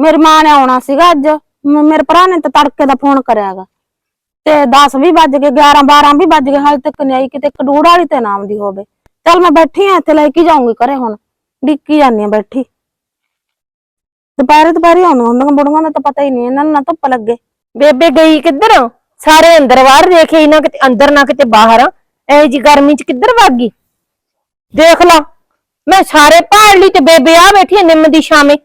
ਮੇਰੀ ਮਾਂ ਨੇ ਆਉਣਾ ਸੀਗਾ ਅੱਜ। ਮ- ਮੇਰੇ ਭਰਾ ਨੇ ਤਾਂ ਤੜਕੇ ਦਾ ਫੋਨ ਕਰਿਆਗਾ। ਤੇ 10 ਵੀ ਵੱਜ ਗਏ 11 12 ਵੀ ਵੱਜ ਗਏ, ਹਾਲੇ ਤੱਕ ਨਹੀਂ ਆਈ, ਕਿਤੇ ਕਡੂੜ ਵਾਲੀ ਤੇ ਨਾਮ ਦੀ ਹੋਵੇ। ਚੱਲ ਮੈਂ ਬੈਠੀ ਆ ਇੱਥੇ, ਲੈ ਕੇ ਜਾਊਂਗੀ ਘਰੇ ਹੁਣ। ਡਿੱਕੀ ਜਾਂਦੀ ਆ ਬੈਠੀ। ਦੁਪਹਿਰੇ ਦੁਪਹਿਰੇ ਆਉਂਦੀਆਂ ਹੁੰਦੀਆਂ ਬੁੜੀਆਂ ਦਾ ਤਾਂ ਪਤਾ ਹੀ ਨਹੀਂ ਇਹਨਾਂ ਨੂੰ ਨਾ ਧੁੱਪ ਲੱਗੇ। ਬੇਬੇ ਗਈ ਕਿੱਧਰ? ਸਾਰੇ ਅੰਦਰ ਬਾਹਰ ਦੇਖੇ ਨਾ ਕਿਤੇ ਅੰਦਰ ਨਾ ਕਿਤੇ ਬਾਹਰ। ਐ ਜੀ ਗਰਮੀ ਚ ਕਿੱਧਰ ਭੱਗ ਗਈ? ਦੇਖ ਲਾ, ਮੈਂ ਸਾਰੇ ਭਾਲ ਲਈ ਤੇ ਬੇਬੇ ਆ ਬੈਠੀ ਐ ਨਿੰਮ ਦੀ ਛਾਵੇਂ।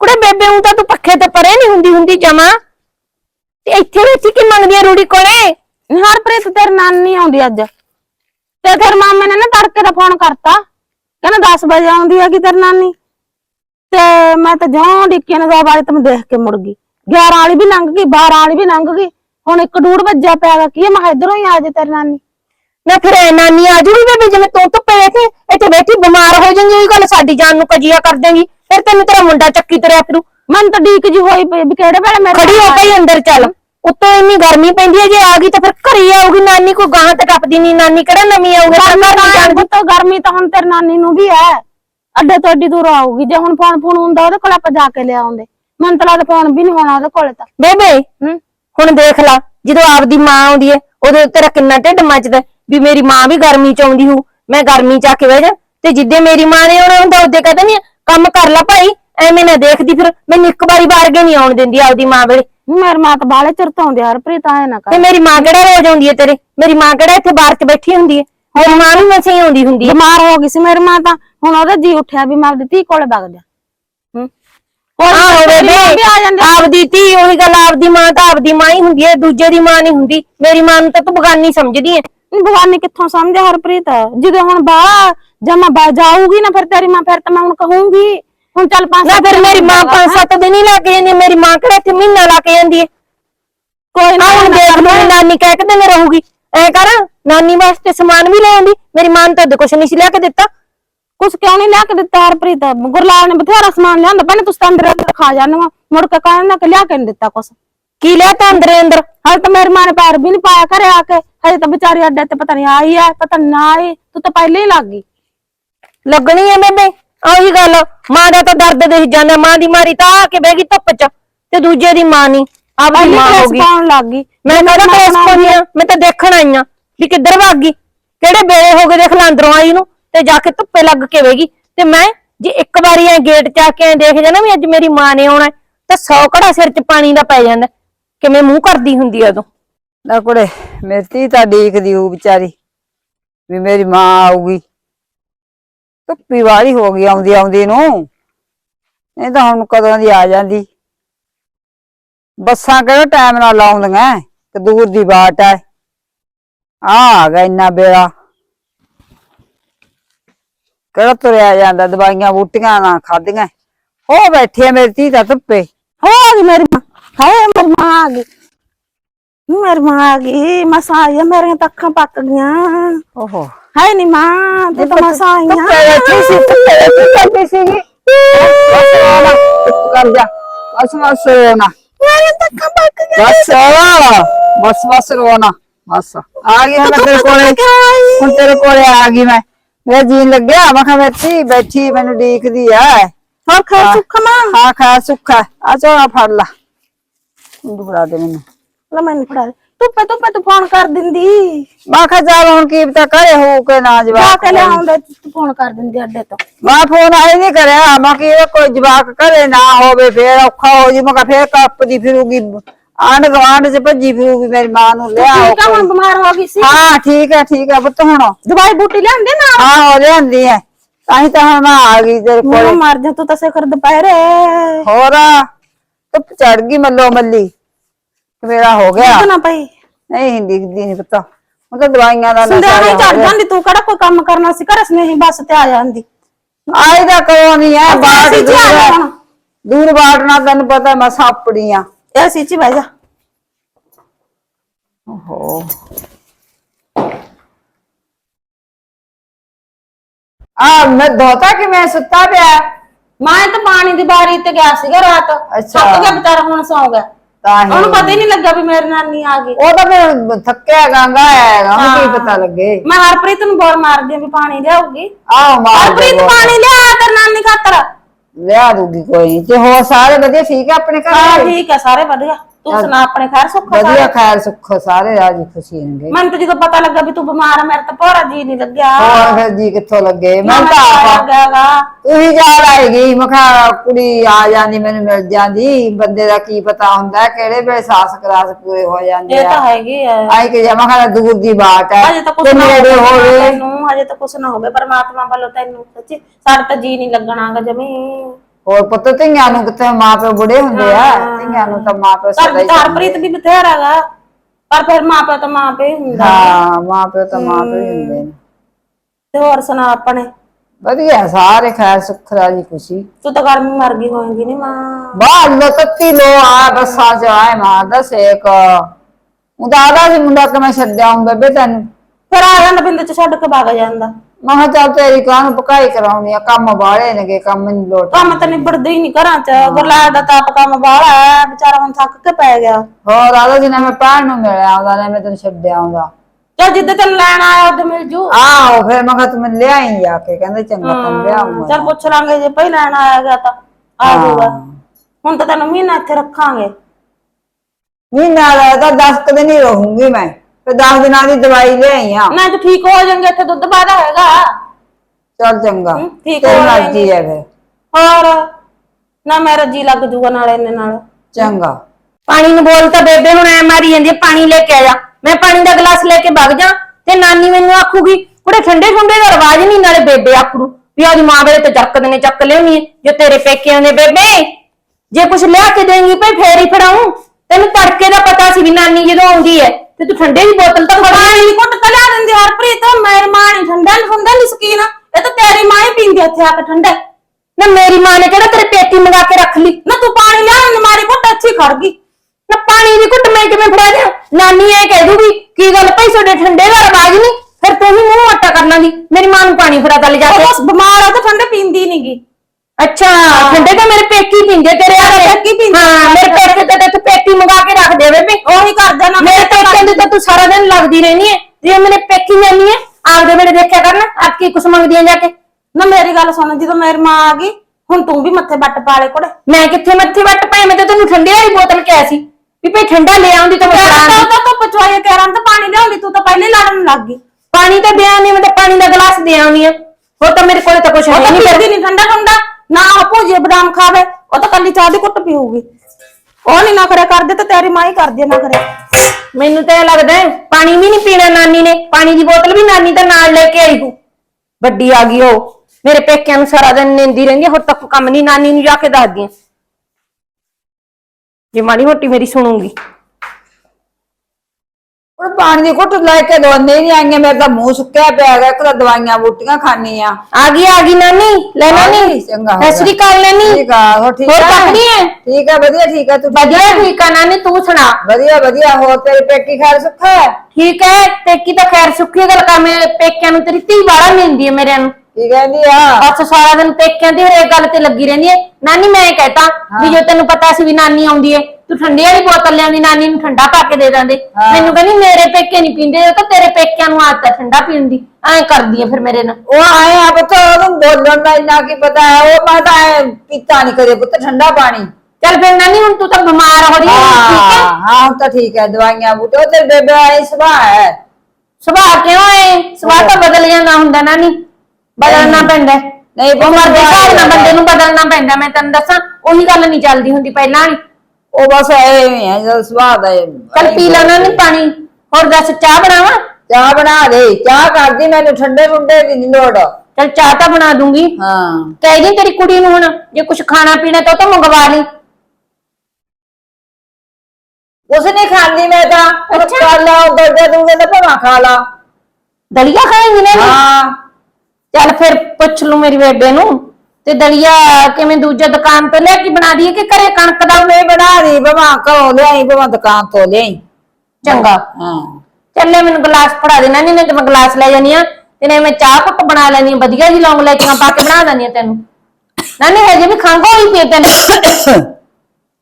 ਕੁੜੇ ਬੇਬੇ ਉਹ ਤਾਂ ਤੂੰ ਪੱਖੇ ਤੇ ਪਰੇ ਨਹੀਂ ਹੁੰਦੀ ਹੁੰਦੀ ਜਮਾ। ਤੇ ਇੱਥੇ ਬੈਠੀ ਕੀ ਮੰਗਦੀ ਆ ਰੂੜੀ ਕੋਲੇ? ਹਰਪ੍ਰੀਤ ਤੇਰੇ ਨਾਨੀ ਆਉਂਦੀ ਅੱਜ। ਤੇ ਫਿਰ ਮਾਮੇ ਨੇ ਨਾ ਤੜਕੇ ਦਾ ਫੋਨ ਕਰਤਾ। ਕਹਿੰਦਾ 10 ਵਜੇ ਆਉਂਦੀ ਹੈਗੀ ਤੇਰੀ ਨਾਨੀ। ਤੇ ਮੈਂ ਤਾਂ ਜਿਉਂ ਡਿੱਕੀ ਨੇ ਦੋ ਵਾਰੀ ਤੈਨੂੰ ਦੇਖ ਕੇ ਮੁੜ ਗਈ। 11 ਵਾਲੀ ਵੀ ਲੰਘ ਗਈ 12 ਵਾਲੀ ਵੀ ਲੰਘ ਗਈ। ਹੁਣ ਇੱਕ ਡੂੜ ਵੱਜਿਆ ਪਿਆਗਾ ਕੀ ਮੈਂ ਕਿਹਾ ਇੱਧਰੋਂ ਹੀ ਆ ਜੇ ਤੇਰੀ ਨਾਨੀ। ਮੈਂ ਫਿਰ ਐ ਨਾਨੀ ਆ ਜੂਗੀ ਬੇਬੇ ਜਿਵੇਂ ਤੂੰ ਧੁੱਪੇ ਬੈਠੇ ਇੱਥੇ ਬੈਠੀ ਬਿਮਾਰ ਹੋ ਜਾਏਂਗੀ ਉਹੀ ਗੱਲ ਸਾਡੀ ਜਾਨ ਨੂੰ ਕਜੀਆ ਕਰ ਦੇਂਗੀ। ਫਿਰ ਤੈਨੂੰ ਤੇਰਾ ਮੁੰਡਾ ਚੱਕੀ ਤੁਰਿਆ ਫਿਰੂ। ਮਨ ਤਾਂ ਡੀਕ ਜੀ ਹੋਈ ਪਈ ਵੀ ਕਿਹੜੇ ਵੇਲੇ ਮੇਰੇ ਖੜੀ ਹੋ ਹੀ ਅੰਦਰ ਚੱਲ। ਉੱਤੋਂ ਇੰਨੀ ਗਰਮੀ ਪੈਂਦੀ ਹੈ ਜੇ ਆ ਗਈ ਤਾਂ ਫਿਰ ਘਰੇ ਆਊਗੀ। ਨਾਨੀ ਕੋਈ ਗਾਂ ਤੇ ਟੱਪਦੀ ਨਹੀਂ ਨਾਨੀ ਕਿਹੜਾ ਨਵੀਂ ਆਊਗੀ ਤਾਂ ਗਰਮੀ ਘਰ ਨਹੀਂ ਤਾਂ ਜਾਣਦੀ। ਪੁੱਤ ਗਰਮੀ ਤਾਂ ਹੁਣ ਤੇਰੀ ਨਾਨੀ ਨੂੰ ਵੀ ਹੈ। ਅੱਡੇ ਤੋਂ ਅੱਡੀ ਦੂਰ ਆਊਗੀ। ਜੇ ਹੁਣ ਫੋਨ ਫੋਨ ਹੁੰਦਾ ਉਹਦੇ ਕੋਲ ਆਪਾਂ ਜਾ ਕੇ ਲਿਆਉਂਦੇ ਮੈਨੂੰ ਤਾਂ ਲੱਗਦਾ ਫੋਨ ਵੀ ਨਹੀਂ ਹੋਣਾ ਉਹਦੇ ਕੋਲ ਤਾਂ। ਬੇਬੇ ਹੁਣ ਦੇਖ ਲਾ ਜਦੋਂ ਆਪਦੀ ਮਾਂ ਆਉਂਦੀ ਹੈ ਉਹਦੇ ਤੇਰਾ ਕਿੰਨਾ ਢਿੱਡ ਮੱਚਦਾ ਹੈ। ਵੀ ਮੇਰੀ ਮਾਂ ਵੀ ਗਰਮੀ ਚ ਆਉਂਦੀ ਹੂ ਮੈਂ ਗਰਮੀ ਚ ਆ ਕੇ ਬਹਿ ਜਾ ਤੇ ਜਿੱਦੇ ਮੇਰੀ ਮਾਂ ਨੇ ਆਉਣਾ ਹੁੰਦਾ ਉਹਦੇ ਕਹਿੰਦਾ ਨਹੀਂ ਕੰਮ ਕਰ ਲੈ ਭਾਈ ਐਵੇਂ ਨਾ ਦੇਖਦੀ ਫਿਰ ਮੈਨੂੰ ਇੱਕ ਵਾਰੀ ਬਾਹਰ ਕੇ ਨਹੀਂ ਆਉਣ ਦਿੰਦੀ ਆਪਦੀ ਮਾਂ ਵੇਲੇ? ਮੇਰੀ ਮਾਂ ਤਾਂ ਬਾਲੇ ਚਿਰ ਤੋਂ ਆਉਂਦੀ ਆ ਹਰਪ੍ਰੀਤ ਆਏ ਨਾ ਤੇ ਕਰ ਮੇਰੀ ਮਾਂ ਕਿਹੜਾ ਰੋਜ਼ ਆਉਂਦੀ ਹੈ ਤੇਰੇ? ਮੇਰੀ ਮਾਂ ਕਿਹੜਾ ਇੱਥੇ ਬਾਹਰ ਚ ਬੈਠੀ ਹੁੰਦੀ ਹੈ ਮੇਰੀ ਮਾਂ ਵੀ ਮਸੇ ਹੀ ਆਉਂਦੀ ਹੁੰਦੀ ਹੈ ਬਿਮਾਰ ਹੋ ਗਈ ਸੀ ਮੇਰੀ ਮਾਂ ਤਾਂ ਹੁਣ ਉਹਦਾ ਜੀ ਉੱਠਿਆ ਵੀ ਮੈਂ ਆਪਦੀ ਧੀ ਕੋਲੇ ਵਗ ਜਾ। ਹੂੰ? ਆਹੋ ਤੇਰੀ ਮਾਂ ਵੀ ਆ ਜਾਂਦੀ? ਬੇਬੇ ਆਪਦੀ ਧੀ ਉਹੀ ਗੱਲ ਆਪਦੀ ਮਾਂ ਤਾਂ ਆਪਦੀ ਮਾਂ ਹੀ ਹੁੰਦੀ ਹੈ ਦੂਜੇ ਦੀ ਮਾਂ ਨਹੀਂ ਹੁੰਦੀ। ਮੇਰੀ ਮਾਂ ਨੂੰ ਤਾਂ ਤੂੰ ਬਗਾਨੀ ਸਮਝਦੀ ਹੈ ਭਗਵਾਨ ਕਿੱਥੋਂ ਸਮਝਿਆ ਹਰਪ੍ਰੀਤ? ਜਦੋਂ ਹੁਣ ਬਾਹਰ ਜਮਾ ਬਾ ਜਾਊਗੀ ਨਾ ਫਿਰ ਤੇਰੀ ਮਾਂ ਫਿਰ ਤਾਂ ਮੈਂ ਹੁਣ ਕਹੂੰਗੀ। ਹੁਣ ਚੱਲ ਪੰਜ ਨਾ ਫਿਰ ਮੇਰੀ ਮਾਂ ਪੰਜ ਹੈਂ। ਸੱਤ ਦਿਨ ਹੀ ਲੱਗ ਜਾਂਦੀ ਹੈ, ਮੇਰੀ ਮਾਂ ਕਿਹੜਾ ਇੱਥੇ ਮਹੀਨਾ ਲਾ ਕੇ ਜਾਂਦੀ ਹੈ? ਕੋਈ ਨਾ ਹੁਣ ਦੇਖ ਮੇਰੀ ਨਾਨੀ ਕਹਿ ਕੇ ਮੈਂ ਰਹੂਗੀ। ਐ ਕਰ ਨਾਨੀ ਵਾਸਤੇ ਸਮਾਨ ਵੀ ਲੈ ਆਉਂਦੀ। ਮੇਰੀ ਮਾਂ ਨੇ ਤਾਂ ਕੁਛ ਨਹੀਂ ਸੀ ਲਿਆ ਕੇ ਦਿੱਤਾ। ਕੁਛ ਕਿਉਂ ਨਹੀਂ ਲਿਆ ਕੇ ਦਿੱਤਾ ਹਰਪ੍ਰੀਤ? ਗੁਰਲਾਲ ਨੇ ਬਥੇਰਾ ਸਮਾਨ ਲਿਆਂਦਾ। ਪਹਿਲੇ ਤੁਸੀਂ ਤਾਂ ਅੰਦਰ ਖਾ ਜਾਂਦੇ ਮੁੜ ਕੇ ਕਹਿੰਦਾ ਕਿ ਲਿਆ ਕੇ ਨਹੀਂ ਦਿੱਤਾ ਕੁਛ। ਕੀ ਲਿਆ ਤਾਂ ਅੰਦਰੇ ਅੰਦਰ? ਹਾਲੇ ਤਾਂ ਮੇਰੀ ਮਾਂ ਨੇ ਪੈਰ ਵੀ ਨਹੀਂ ਪਾਇਆ ਘਰੇ ਆ ਕੇ। ਹਜੇ ਤਾਂ ਵਿਚਾਰੀ ਅੱਡੇ ਤੇ ਪਤਾ ਨਹੀਂ ਆਈ ਹੈ ਪਤਾ ਨਾ ਆਈ। ਤੂੰ ਤਾਂ ਪਹਿਲੇ ਹੀ ਲੱਗ ਗਈ। ਲੱਗਣੀ ਐ ਬੇਬੇ। ਆਹੀ ਗੱਲ। ਮਾਂ ਦਾ ਤਾਂ ਦਰਦ ਦੇਖ ਜਾਂਦਾ। ਮਾਂ ਦੀ ਮਾਰੀ ਤਾਂ ਆ ਕੇ ਬਹਿ ਗਈ ਧੁੱਪ ਚ ਤੇ ਦੂਜੇ ਦੀ ਮਾਂ ਨਹੀਂ ਪਹਿਲੇ ਮਾਂ ਹੋ ਗਈ। ਪਾਉਣ ਲੱਗ ਗਈ। ਮੈਂ ਕਹਿੰਦਾ ਕੇਸ ਪਾਉਣੀ ਆ? ਮੈਂ ਤਾਂ ਦੇਖਣ ਆਈ ਆ ਵੀ ਕਿੱਧਰ ਭੱਗ ਗਈ। ਕਿਹੜੇ ਵੇਲੇ ਹੋ ਗਏ ਦੇਖ ਲਾਂ ਅੰਦਰੋਂ ਆਈ ਨੂੰ ਤੇ ਜਾ ਕੇ ਧੁੱਪੇ ਲੱਗ ਕੇ ਵੇਗੀ ਤੇ ਮੈਂ ਜੇ ਇੱਕ ਵਾਰੀ ਐ ਗੇਟ ਚ ਆ ਕੇ ਐਂ ਦੇਖ ਜਾਣਾ ਵੀ ਅੱਜ ਮੇਰੀ ਮਾਂ ਨੇ ਆਉਣਾ ਤਾਂ ਸੌ ਘੜਾ ਸਿਰ ਚ ਪਾਣੀ ਦਾ ਪੈ ਜਾਂਦਾ। ਕਿਵੇਂ ਮੂੰਹ ਕਰਦੀ ਹੁੰਦੀ ਆ ਉਦੋਂ? ਨਾ ਕੁੜੇ ਮੇਰੀ ਧੀ ਤਾਂ ਡੀਕਦੀ ਹੋਊ ਵਿਚਾਰੀ ਵੀ ਮੇਰੀ ਮਾਂ ਆਊਗੀ। ਧੁੱਪੀ ਵਾਲੀ ਹੋ ਗਈ ਆਉਂਦੀ ਆਉਂਦੀ ਨੂੰ। ਇਹ ਤਾਂ ਹੁਣ ਕਦੋਂ ਦੀ ਆ ਜਾਂਦੀ। ਬੱਸਾਂ ਕਿਹੜਾ ਟਾਈਮ ਨਾਲ ਲਾਉਂਦੀਆਂ ਕਿ ਦੂਰ ਦੀ ਬਾਟ ਹੈ ਆ ਆ ਗਿਆ ਇੰਨਾ ਬੇੜਾ। ਕਿਹੜਾ ਤੁਰਿਆ ਜਾਂਦਾ ਦਵਾਈਆਂ ਬੂਟੀਆਂ ਨਾ ਖਾਧੀਆਂ। ਉਹ ਬੈਠੀ ਮੇਰੀ ਧੀ ਤਾਂ ਧੁੱਪੇ। ਹੋ ਗਈ ਮੇਰੀ ਹਾਏ ਮੇਰੀ ਮਾਂ ਆ ਗਈ। ਮੇਰੀ ਮਾਂ ਆ ਗਈ। ਮਸਾਂ ਆਈ ਆ, ਮੇਰੀਆਂ ਤਾਂ ਅੱਖਾਂ ਪੱਕ ਗਈਆਂ। ਓਹੋ। ਹਾਏ ਨੀ ਮਾਂ ਤੂੰ ਤਾਂ ਮਸਾਂ ਆ ਬੈਠੀ ਸੀ ਧੁੱਪੇ ਬੈਠੀ ਕਰਦੀ ਸੀਗੀ। ਬਸ ਰੋਣਾ ਚੁੱਪ ਕਰ ਜਾ। ਬਸ ਬਸ ਰੋਣਾ ਮੇਰੀਆਂ ਤਾਂ ਅੱਖਾਂ ਪੱਕ ਗਈਆਂ। ਬਸ ਬਸ ਬਸ ਰੋਣਾ ਬਸ। ਆ ਗਈ ਮੈਂ ਤੇਰੇ ਕੋਲੇ। ਹੁਣ ਤੇਰੇ ਕੋਲੇ ਆ ਗਈ ਮੈਂ। ਮੇਰਾ ਜੀਨ ਲੱਗਿਆ ਮੈਂ ਕਿਹਾ ਬੈਠੀ ਬੈਠੀ ਮੈਨੂੰ ਡੀਕਦੀ ਆ। ਹੋਰ ਖਾ ਸੁੱਖ ਮਾਂ? ਖਾ ਸੁੱਖਾ ਆ। ਚੋਣਾ ਫੜ ਲਾ। ਤੂੰ ਫੜਾ ਦੇ ਮੈਨੂੰ। ਲੈ ਮੈਨੂੰ ਫੜਾ ਦੇ। ਧੁੱਪੇ ਧੁੱਪੇ ਤੂੰ ਫੋਨ ਕਰ ਦਿੰਦੀ। ਮੈਂ ਕਿਹਾ ਚੱਲ ਹੁਣ ਕੀ ਪਤਾ ਘਰੇ ਹੋਊ ਕਿ ਨਾ ਜਾ ਜਵਾਕ ਕੇ ਲਿਆਉਂਦੇ ਤੂੰ ਫੋਨ ਕਰ ਦਿੰਦੀ ਅੱਡੇ ਤੋਂ। ਮੈਂ ਫੋਨ ਆਈ ਨਹੀਂ ਕਰਿਆ ਮੈਂ ਕਿ ਕੋਈ ਜਵਾਕ ਘਰੇ ਨਾ ਹੋਵੇ ਫੇਰ ਔਖਾ ਹੋ ਜੀ। ਮੈਂ ਕਿਹਾ ਫੇਰ ਕੱਪਦੀ ਫਿਰੂਗੀ ਆਂਢ ਗਵਾਂਢ ਚ ਭੱਜੀ ਫਿਰੂਗੀ ਮੇਰੀ ਮਾਂ ਨੂੰ ਲਿਆ ਠੀਕ ਆ ਹੁਣ ਬਿਮਾਰ ਹੋ ਗਈ ਸੀ? ਹਾਂ ਠੀਕ ਹੈ ਠੀਕ ਹੈ ਪੁੱਤ ਹੁਣ। ਦਵਾਈ ਬੂਟੀ ਲਿਆਂਦੇ ਨਾ ਹਾਂ ਹੋ ਜਾਂਦੀ ਹੈ ਤਾਂ ਹੀ ਤਾਂ ਹੁਣ ਮੈਂ ਆ ਗਈ ਤੇਰੇ ਮੈਂ ਕੋਲ ਮਰ ਜਾ ਤੂੰ ਤਾਂ ਸਿਖਰ ਦੁਪਹਿਰੇ। ਹੋਰ ਧੁੱਪ ਚੜ ਗਈ ਮੱਲੋ ਮੱਲੀ ਮੇਰਾ ਹੋ ਗਿਆ। ਨਾ ਪਈ ਨਹੀਂ ਦਿਖਦੀ ਨਹੀਂ ਪਤਾ। ਤਾਂ ਦਵਾਈਆਂ ਦਾ ਨਸ਼ਾ ਚੜ ਹੋ ਗਿਆ। ਜਾਂਦੀ ਤੂੰ ਕਿਹੜਾ ਕੋਈ ਕੰਮ ਕਰਨਾ ਸੀ? ਘਰ ਸਨੇਹੀ ਬੱਸ ਤੇ ਆ ਜਾਂਦੀ। ਆਈ ਦਾ ਕਰੋ ਨਹੀਂ ਹੈ ਬਾਟ ਅਸੀਂ ਜੀ ਆ ਦੂਰ ਗਏ। ਹੁਣ। ਦੂਰ ਬਾਟ ਨਾ ਤੈਨੂੰ ਪਤਾ ਮੈਂ ਸਾਪੜੀ ਆ ਇਹ ਸੀ ਚ ਬਹਿ ਜਾ। ਓਹੋ। ਆ ਮੈਂ ਦੋਤਾ ਕਿ ਮੈਂ ਸੁੱਤਾ ਪਿਆ? ਮੈਂ ਤਾਂ ਪਾਣੀ ਦੀ ਬਾਰੀ ਤੇ ਗਿਆ ਸੀਗਾ ਰਾਤ। ਅੱਛਾ। ਥੱਕ ਗਿਆ ਵਿਚਾਰਾ ਹੁਣ ਸੌ ਗਿਆ। ਤਾਂ ਹੀ ਉਹਨੂੰ ਪਤਾ ਹੀ ਨਹੀਂ। ਲੱਗਾ ਵੀ ਮੇਰੀ ਨਾਨੀ ਆ ਗਈ। ਉਹ ਤਾਂ ਫਿਰ ਥੱਕਿਆ ਗਾਂਗਾ ਆਏਗਾ ਉਹਨੂੰ ਕੀ ਪਤਾ ਲੱਗੇ। ਮੈਂ ਹਰਪ੍ਰੀਤ ਨੂੰ ਬੋਲ ਮਾਰਦੀ ਆਂ ਵੀ ਪਾਣੀ ਲਿਆਉਗੀ ਆਹ ਮਾਰ ਹਰਪ੍ਰੀਤ। ਪਾਣੀ ਲਿਆ ਤੇ ਨਾਨੀ ਖਾਤਰ। ਵਿਆਹ ਦੂਗੀ ਕੋਈ। ਨੀ ਤੇ ਹੋਰ ਸਾਰੇ ਵਧੀਆ ਠੀਕ ਆ ਆਪਣੇ ਹਾਂ ਘਰ ਠੀਕ ਹੈ ਸਾਰੇ ਵਧੀਆ। ਤੂੰ ਸੁਣਾ ਆਪਣੇ ਖੈਰ ਸੁੱਖ ਆ ਵਧੀਆ ਸਾਰੇ? ਖੈਰ ਸੁੱਖ ਸਾਰੇ ਰਾਜੀ ਖੁਸ਼ੀ ਹੋਣਗੇ ਮੈਨੂੰ ਤਾਂ ਜਦੋਂ ਪਤਾ ਲੱਗਾ ਵੀ ਤੂੰ ਬਿਮਾਰ ਆ ਮੇਰੇ ਤਾਂ ਭੋਰਾ ਜੀ ਨਹੀਂ ਲੱਗਿਆ। ਹੋਰ ਫਿਰ ਜੀ ਕਿੱਥੋਂ ਲੱਗੇ? ਮੈਂ ਤਾਂ ਆਪ ਲੱਗਿਆਗਾ ਤੂੰ ਹੀ ਜਾ ਆਏਗੀ ਮੈਂ ਕਿਹਾ ਕੁੜੀ ਆ ਜਾਂਦੀ ਮੈਨੂੰ ਮਿਲ ਜਾਂਦੀ। ਬੰਦੇ ਦਾ ਕੀ ਪਤਾ ਹੁੰਦਾ ਕਿਹੜੇ ਵੇਲੇ ਸਾਸ ਕਰਾਸ ਪੂਰੇ ਹੋ ਜਾਂਦੇ ਇਹ ਤਾਂ ਆ ਹੈਗੀ ਆ। ਆਈ ਕਿ ਜਮਾ ਖਾਣਾ ਦੂਰ ਦੀ ਬਾਤ ਹੈ। ਅਜੇ ਤਾਂ ਕੁਛ ਤੇ ਨਾ ਨੇੜੇ ਹੋਵੇ ਹੋਵੇ ਤੈਨੂੰ ਅਜੇ ਤਾਂ ਕੁਛ ਨਾ ਹੋਵੇ ਪਰਮਾਤਮਾ ਵੱਲੋਂ ਤੈਨੂੰ ਸੱਚੀ ਸਾਡਾ ਤਾਂ ਜੀ ਨਹੀਂ ਲੱਗਣਾਗਾ ਜਮੀ। ਹੋਰ ਪੁੱਤ ਧੀਆਂ ਨੂੰ ਕਿਤੇ ਮਾਂ ਪਿਓ ਬੁੜੇ ਹੁੰਦੇ ਆ? ਧੀਆਂ ਨੂੰ ਤਾਂ ਮਾਂ ਪਿਓ ਸਦਾ ਹੀ ਹਰਪ੍ਰੀਤ ਵੀ ਬਥੇਰਾਗਾ ਪਰ ਫਿਰ ਮਾਂ ਪਿਓ ਤਾਂ ਮਾਂ ਪਿਓ ਹੀ ਹੁੰਦਾ। ਹਾਂ ਮਾਂ ਪਿਓ ਤਾਂ ਮਾਂ ਪਿਓ ਹੀ ਹੁੰਦੇ ਨੇ। ਤੇ ਹੋਰ ਸੁਣਾ ਆਪਣੇ? ਵਧੀਆ ਸਾਰੇ ਖੈਰ ਸੁੱਖ ਰਾਜੀ ਖੁਸ਼ੀ। ਤੂੰ ਤਾਂ ਗਰਮੀ ਮਰ ਗਈ ਹੋਏਗੀ ਨੀ ਮਾਂ। ਬਾਹਰ ਲੋ ਤੱਤੀ ਲੋ ਆ ਬੱਸਾਂ ਚ ਆਏ ਮਾਂ ਦਾ ਸੇਕ ਉਹਦਾ ਆਦਾ ਸੀ ਮੁੰਡਾ ਕਿ ਮੈਂ ਛੱਡਿਆ ਹੂੰ ਬੇਬੇ ਤੈਨੂੰ ਫਿਰ ਆ ਜਾਂਦਾ ਬਿੰਦ ਚ ਛੱਡ ਕੇ ਵਗ ਜਾਂਦਾ। ਮੈਂ ਕਿਹਾ ਚੱਲ ਤੇਰੀ ਕਾਹਨੂੰ ਪਕਾਈ ਕਰਾਉਣੀ ਆ? ਕੰਮ ਬਾਹਲੇ ਨੇਗੇ ਕੰਮ ਨਹੀਂ ਲੋਟ ਕੰਮ ਤਾਂ ਨਿਬੜਦੇ ਹੀ ਨਹੀਂ ਘਰਾਂ ਚ। ਗੁਰਲਾਲ ਦਾ ਤਾਂ ਆਪ ਕੰਮ ਬਾਹਲਾ ਹੈ ਵਿਚਾਰਾ ਹੁਣ ਥੱਕ ਕੇ ਪੈ ਗਿਆ। ਹੋਰ ਆਦਾ ਜੀ ਨੇ ਮੈਂ ਭੈਣ ਨੂੰ ਮਿਲਿਆ ਆਉਂਦਾ ਨੇ ਮੈਂ ਤੈਨੂੰ ਛੱਡਿਆ ਆਉਂਦਾ। ਚੱਲ ਜਿੱਦੇ ਤੈਨੂੰ ਲੈਣ ਆਇਆ ਉਹਦੇ ਮਿਲ ਜੂ। ਆਹੋ ਫਿਰ ਮੈਂ ਕਿਹਾ ਤੂੰ ਮੈਨੂੰ ਲਿਆਈ ਜਾ ਕੇ ਕਹਿੰਦੇ ਚੰਗਾ ਤੈਨੂੰ ਲਿਆਉਂਗਾ ਚੱਲ ਪੁੱਛ ਲਾਂਗੇ ਜੇ ਪਹਿਲਾਂ ਲੈਣ ਆਇਆ ਗਿਆ ਤਾਂ ਆ ਜਾਊਗਾ ਹੁਣ ਤਾਂ ਤੈਨੂੰ ਮਹੀਨਾ ਇੱਥੇ ਰੱਖਾਂਗੇ। ਮਹੀਨਾ ਦਾ ਤਾਂ 10 ਕੁ ਦਿਨ ਹੀ ਰਹੂੰਗੀ ਮੈਂ। ਫਿਰ 10 ਦਿਨਾਂ ਦੀ ਦਵਾਈ ਲਿਆਈ ਆ। ਨਾ ਜੇ ਠੀਕ ਹੋ ਜਾਣਗੇ ਇੱਥੇ ਦੁੱਧ ਬਾਦਾ ਹੈਗਾ। ਚੱਲ ਚੰਗਾ। ਹਮ, ਠੀਕ ਤੇਰੀ ਹੋ ਮਰਜ਼ੀ ਹੈ ਫਿਰ। ਹੋਰ? ਨਾ ਮੇਰਾ ਜੀ ਲੱਗ ਜੂਗਾ ਨਾਲੇ ਇਹਨੇ ਨਾਲ। ਚੰਗਾ। ਪਾਣੀ ਨੂੰ ਬੋਲ ਤਾਂ ਬੇਬੇ ਹੁਣ ਐ ਮਾਰੀ ਜਾਂਦੀ ਆ, ਪਾਣੀ ਲੈ ਕੇ ਆ ਜਾ। ਮੈਂ ਪਾਣੀ ਦਾ ਗਲਾਸ ਲੈ ਕੇ ਵਗ ਜਾ ਤੇ ਨਾਨੀ ਮੈਨੂੰ ਆਖੂਗੀ ਕੁੜੇ ਠੰਡੇ ਠੰਡੇ ਦਾ ਰਵਾਜ ਨਹੀਂ ਨਾਲੇ ਬੇਬੇ ਆਖੂ ਵੀ ਉਹਦੀ ਮਾਂ ਵੇਲੇ ਤੇ ਜਰਕਦ ਨੇ ਚੱਕ ਲਿਆਉਣੀ ਹੈ ਜੋ ਤੇਰੇ ਪੇਕਿਆਂ ਦੇ ਬੇਬੇ। ਜੇ ਕੁਛ ਲਿਆ ਕੇ ਦੇਂਗੀ ਭਈ ਫੇਰ ਹੀ ਫੜਾਉਂ ਤੈਨੂੰ ਤੜਕੇ ਦਾ ਪਤਾ ਸੀ ਵੀ ਨਾਨੀ ਜਦੋਂ ਆਉਂਦੀ ਹੈ। ਤੇ ਤੂੰ ਠੰਡੇ ਦੀ ਬੋਤਲ ਤਾਂ ਫੜਾ। ਪਾਣੀ ਘੁੱਟ ਤਾਂ ਲਿਆ ਦਿੰਦੀ ਹਰਪ੍ਰੀਤ। ਮੇਰੀ ਮਾਂ ਨਹੀਂ ਠੰਡਾ ਨੀ ਠੰਡਾ ਨਹੀਂ ਸਕੀਨ। ਇਹ ਤਾਂ ਤੇਰੀ ਮਾਂ ਹੀ ਪੀਂਦੀ ਇੱਥੇ ਆ ਕੇ ਠੰਡਾ। ਨਾ ਮੇਰੀ ਮਾਂ ਨੇ ਕਿਹੜਾ ਤੇਰੇ ਪੇਟੀ ਮੰਗਾ ਕੇ ਰੱਖ ਲਈ? ਨਾ ਤੂੰ ਪਾਣੀ ਲਿਆ ਨੀ ਮਾਰੀ ਘੁੱਟ ਅੱਛੀ ਖੜ ਗਈ। ਨਾ ਪਾਣੀ ਦੀ ਘੁੱਟ ਮੈਂ ਕਿਵੇਂ ਫੜਾ ਦਿਆਂ? ਨਾਨੀ ਇਹ ਕਹਿ ਦੂਗੀ ਕੀ ਗੱਲ ਭਾਈ ਤੁਹਾਡੇ ਠੰਡੇ ਦਾ ਰਵਾਜ ਨਹੀਂ? ਫਿਰ ਤੂੰ ਵੀ ਮੂੰਹ ਆਟਾ ਕਰ ਲਾਂਗੀ ਮੇਰੀ ਮਾਂ ਨੂੰ ਪਾਣੀ ਫੜਾ ਤਲ ਜਾ ਉਹ ਕੇ। ਬਸ ਬਿਮਾਰ ਆ ਤਾਂ ਠੰਡੇ ਪੀਂਦੀ ਨਹੀਂਗੀ ਅੱਛਾ ਠੰਡੇ ਤਾਂ ਮੇਰੇ ਪੇਕੀ ਪੀਂਦੇ ਤੇਰੇ ਆ ਪੇਕੀ ਪੀਂਦੇ। ਹਾਂ ਮੇਰੇ ਪੇਕੇ ਤੇ ਤੇ ਤੂੰ ਪੇਟੀ ਮੰਗਾ ਕੇ ਰੱਖ ਦੇ ਬੇਬੇ। ਉਹੀ ਕਰ ਦੇਣਾ ਮੇਰੇ ਪੇਕਿਆਂ ਦੀ ਤਾਂ ਤੂੰ ਸਾਰਾ ਦਿਨ ਲੱਗਦੀ ਰਹਿਨੀ ਹੈ ਜੇ ਮੇਰੇ ਪੇਕੀ ਜਾਂਦੀ ਹੈ ਆਪਦੇ ਵੇਲੇ ਦੇਖਿਆ ਕਰਨਾ ਆਪ ਕੀ ਕੁਛ ਮੰਗਦੀਆਂ ਜਾ ਕੇ। ਨਾ ਮੇਰੀ ਗੱਲ ਸੁਣ ਜਦੋਂ ਮੇਰੀ ਮਾਂ ਆ ਗਈ ਹੁਣ ਤੂੰ ਵੀ ਮੱਥੇ ਬੱਟ ਪਾ ਲੈ ਕੋੜੇ। ਮੈਂ ਕਿੱਥੇ ਮੱਥੇ ਵੱਟ ਪਾਏ ਮੈਂ ਤਾਂ ਤੈਨੂੰ ਠੰਡੇ ਵਾਲੀ ਬੋਤਲ ਕਿਹਾ ਸੀ ਵੀ ਭਈ ਠੰਡਾ ਲੈ ਆਉਂਦੀ ਤਾਂ ਮੈਂ ਤਾਂ। ਤਾਂ ਤੂੰ ਪਚਵਾਏ ਕਹਿਰਾਂ ਤਾਂ ਪਾਣੀ ਲਿਆਉਂਦੀ? ਤੂੰ ਤਾਂ ਪਹਿਲੇ ਲੜਨ ਲੱਗ ਗਈ। ਪਾਣੀ ਤਾਂ ਦਿਆਂ ਨਹੀਂ ਮੈਂ ਤਾਂ ਪਾਣੀ ਦਾ ਗਲਾਸ ਦੇ ਆਉਣੀ ਆ ਉਹ ਤਾਂ ਮੇਰੇ ਕੋਲ ਤਾਂ ਕੁਛ ਹੈ ਨਹੀਂ ਪੀਂਦੀ ਨਹੀਂ ਠੰਡਾ ਠੰਡਾ ਨਾ ਉਹ ਭੁਜੇ ਬਦਾਮ ਖਾਵੇ ਉਹ ਤਾਂ ਕੱਲੀ ਚਾਹ ਦੀ ਘੁੱਟ ਪੀਊਗੀ। ਉਹ ਨਹੀਂ ਨਖਰੇ ਕਰਦੇ ਤੇ ਤੇਰੀ ਮਾਂ ਹੀ ਕਰਦੀ ਆ ਨਖਰੇ। ਮੈਨੂੰ ਤਾਂ ਇਹ ਲੱਗਦਾ ਹੈ, ਪਾਣੀ ਵੀ ਨਹੀਂ ਪੀਣਾ ਨਾਨੀ ਨੇ ਪਾਣੀ ਦੀ ਬੋਤਲ ਵੀ ਨਾਨੀ ਤਾਂ ਨਾਲ ਲੈ ਕੇ ਆਈ ਤੂੰ। ਵੱਡੀ ਆ ਗਈ ਉਹ ਮੇਰੇ ਪੇਕਿਆਂ ਨੂੰ ਸਾਰਾ ਦਿਨ ਨਿੰਦੀ ਰਹਿੰਦੀ ਆ, ਹੁਣ ਤੱਕ ਕੰਮ ਨਹੀਂ ਨਾਨੀ ਨੂੰ ਜਾ ਕੇ ਦੱਸਦੀ। ਆ ਜੇ ਮਾੜੀ ਮੋਟੀ ਮੇਰੀ ਸੁਣੂਗੀ। ਪਾਣੀ ਦੀ ਘੁੱਟ ਲੈ ਕੇ ਦਵਾਨੇ ਨਹੀਂ ਆਈਆਂ ਮੇਰਾ ਤਾਂ ਮੂੰਹ ਸੁੱਕਿਆ ਪਿਆ ਹੈਗਾ ਇੱਕ ਤਾਂ ਦਵਾਈਆਂ ਬੂਟੀਆਂ ਖਾਣੀ ਆ। ਆ ਗਈ ਆ ਗਈ ਨਾਨੀ ਲੈ ਨਾਨੀ ਚੰਗਾ ਹੋ ਸਤਿ ਗਿਆ। ਸ੍ਰੀ ਅਕਾਲ ਨਾਨੀ। ਠੀਕ ਆ ਹੋਰ ਠੀਕ ਹੋਰ ਆ? ਪਕੜੀ ਹੈ ਠੀਕ ਆ ਵਧੀਆ ਠੀਕ ਆ ਤੂੰ ਠੀਕ ਵਧੀਆ ਠੀਕ ਆ ਨਾਨੀ ਤੂੰ ਸੁਣਾ? ਵਧੀਆ ਵਧੀਆ ਹੋਰ ਤੇਰੇ ਪੇਕੀ ਖੈਰ ਸੁੱਖ ਹੈ ਠੀਕ ਹੈ ਤੇ ਕੀ ਤਾਂ ਖੈਰ ਸੁੱਖੀ ਗੱਲ ਕਰ ਮੇਰੇ ਪੇਕਿਆਂ ਨੂੰ ਤੇਰੀ ਧੀ ਵਾਲਾ ਨਿੰਦੀ ਹੈ ਮੇਰੇ ਨੂੰ। ਕੀ ਕਹਿੰਦੀ ਆ? ਬਸ ਸਾਰਾ ਦਿਨ ਪੇਕਿਆਂ ਦੀ ਹਰੇਕ ਗੱਲ ਤੇ ਲੱਗੀ ਰਹਿੰਦੀ ਹੈ ਨਾਨੀ ਮੈਂ ਕਹਤਾ ਵੀ ਜੋ ਤੈਨੂੰ ਪਤਾ ਸੀ ਵੀ ਨਾਨੀ ਆਉਂਦੀ ਹੈ ਤੂੰ ਠੰਡੇ ਵਾਲੀ ਬੋਤਲ ਲਿਆਂਦੀ ਨਾਨੀ ਨੂੰ ਠੰਡਾ ਪਾ ਕੇ ਦੇ ਦਿੰਦੇ ਹਾਂ। ਮੈਨੂੰ ਕਹਿੰਦੀ ਮੇਰੇ ਪੇਕੇ ਨਹੀਂ ਪੀਂਦੇ ਉਹ ਤਾਂ ਤੇਰੇ ਪੇਕਿਆਂ ਨੂੰ ਆਦਤ ਹੈ ਠੰਡਾ ਪੀਣ ਦੀ। ਐਂ ਕਰਦੀ ਹੈ ਫਿਰ ਮੇਰੇ ਨਾਲ। ਉਹ ਆਏ ਆ ਪੁੱਤ ਉਹਨੂੰ ਬੋਲਣ ਦਾ ਇੰਨਾ ਕੀ ਪਤਾ ਹੈ ਉਹ ਮੈਂ ਤਾਂ ਐਂ ਪੀਤਾ ਨਹੀਂ ਕਰੇ ਪੁੱਤ ਠੰਡਾ ਪਾਣੀ। ਚੱਲ ਫਿਰ ਨਾਨੀ ਹੁਣ ਤੂੰ ਤਾਂ ਬਿਮਾਰ ਹੋ ਰਹੀ ਹੈ ਠੀਕ ਹੈ? ਹਾਂ ਹਾਂ ਹੁਣ ਤਾਂ ਠੀਕ ਹੈ ਦਵਾਈਆਂ ਬੂਟੇ ਉਹ ਤੇਰੇ ਬੇਬੇ ਆਈ ਸੁਭਾਅ ਹੈ। ਸੁਭਾਅ ਕਿਉਂ ਹੈ? ਸੁਭਾਅ ਤਾਂ ਬਦਲ ਜਾਂਦਾ ਹੁੰਦਾ ਨਾਨੀ। ਬਦਲਣਾ ਪੈਂਦਾ ਹੈ। ਨਹੀਂ ਨਾਲ ਬੰਦੇ ਨੂੰ ਬਦਲਣਾ ਪੈਂਦਾ ਮੈਂ ਤੈਨੂੰ ਦੱਸਾਂ ਉਹੀ ਗੱਲ ਨਹੀਂ ਚੱਲਦੀ ਹੁੰਦੀ ਪਹਿਲਾਂ ਵਾਲੀ। ਉਹ ਬਸ ਐਵੇਂ ਹੈ ਜਦੋਂ ਸੁਭਾਅ ਦਾ ਇਹ- ਚੱਲ ਪੀ ਲੈ ਨਾਨੀ ਪਾਣੀ। ਹੋਰ ਦੱਸ ਚਾਹ ਬਣਾਵਾਂ? ਚਾਹ ਬਣਾ ਦੇ ਚਾਹ ਕਰਦੀ ਮੈਨੂੰ ਠੰਡੇ ਠੰਡੇ ਦੀ ਨੀ ਲੋੜ। ਚੱਲ ਚਾਹ ਤਾਂ ਬਣਾ ਦੂੰਗੀ। ਹਾਂ। ਕਹਿ ਦੀ ਤੇਰੀ ਕੁੜੀ ਨੂੰ ਹੁਣ ਜੇ ਕੁਝ ਖਾਣਾ ਪੀਣਾ ਤਾਂ ਉਹ ਤਾਂ ਮੰਗਵਾ ਲਈ। ਉਸ ਨੇ ਖਾਂਦੀ ਮੈਂ ਤਾਂ। ਉਹ ਕਰ ਲਾ ਉਹ ਦੇ ਦੂੰਗੇ ਤਾਂ ਭਾਵੇਂ ਖਾ ਲਾ। ਦਲੀਆ ਖਾਏਂਗੀ ਨਾ ਹਾਂ। ਚੱਲ ਫਿਰ ਪੁੱਛ ਲੂ ਮੇਰੀ ਬੇਬੇ ਨੂੰ। ਤੇ ਦਲੀਆ ਕਿਵੇਂ ਦੂਜੇ ਦੁਕਾਨ ਤੋਂ ਲੈ ਕੇ ਬਣਾ ਦਈਏ ਕਿ ਘਰੇ ਕਣਕ ਦਾ ਮੈਂ ਬਣਾ ਦੀ ਭਾਵੇਂ ਘਰੋਂ ਲਿਆਈ ਭਾਵੇਂ ਦੁਕਾਨ ਤੋਂ ਲਿਆਈ। ਚੰਗਾ। ਹਾਂ। ਚੱਲੇ ਮੈਨੂੰ ਗਲਾਸ ਫੜਾ ਦੇਣਾ ਨਹੀਂ ਤੇ ਮੈਂ ਗਲਾਸ ਲੈ ਜਾਨੀ ਆ ਤੇ ਨੇ ਮੈਂ ਚਾਹ ਘੁੱਟ ਬਣਾ ਲੈਣੀ ਵਧੀਆ ਜੀ ਲੌਂਗ ਲੈਚੀਆਂ ਪਾ ਕੇ ਬਣਾ ਦੇਣੀ ਆ ਤੈਨੂੰ। ਨਾਨੀ ਹਜੇ ਵੀ ਖੰਘ ਹੋਈ ਪਈ ਤੈਨੂੰ।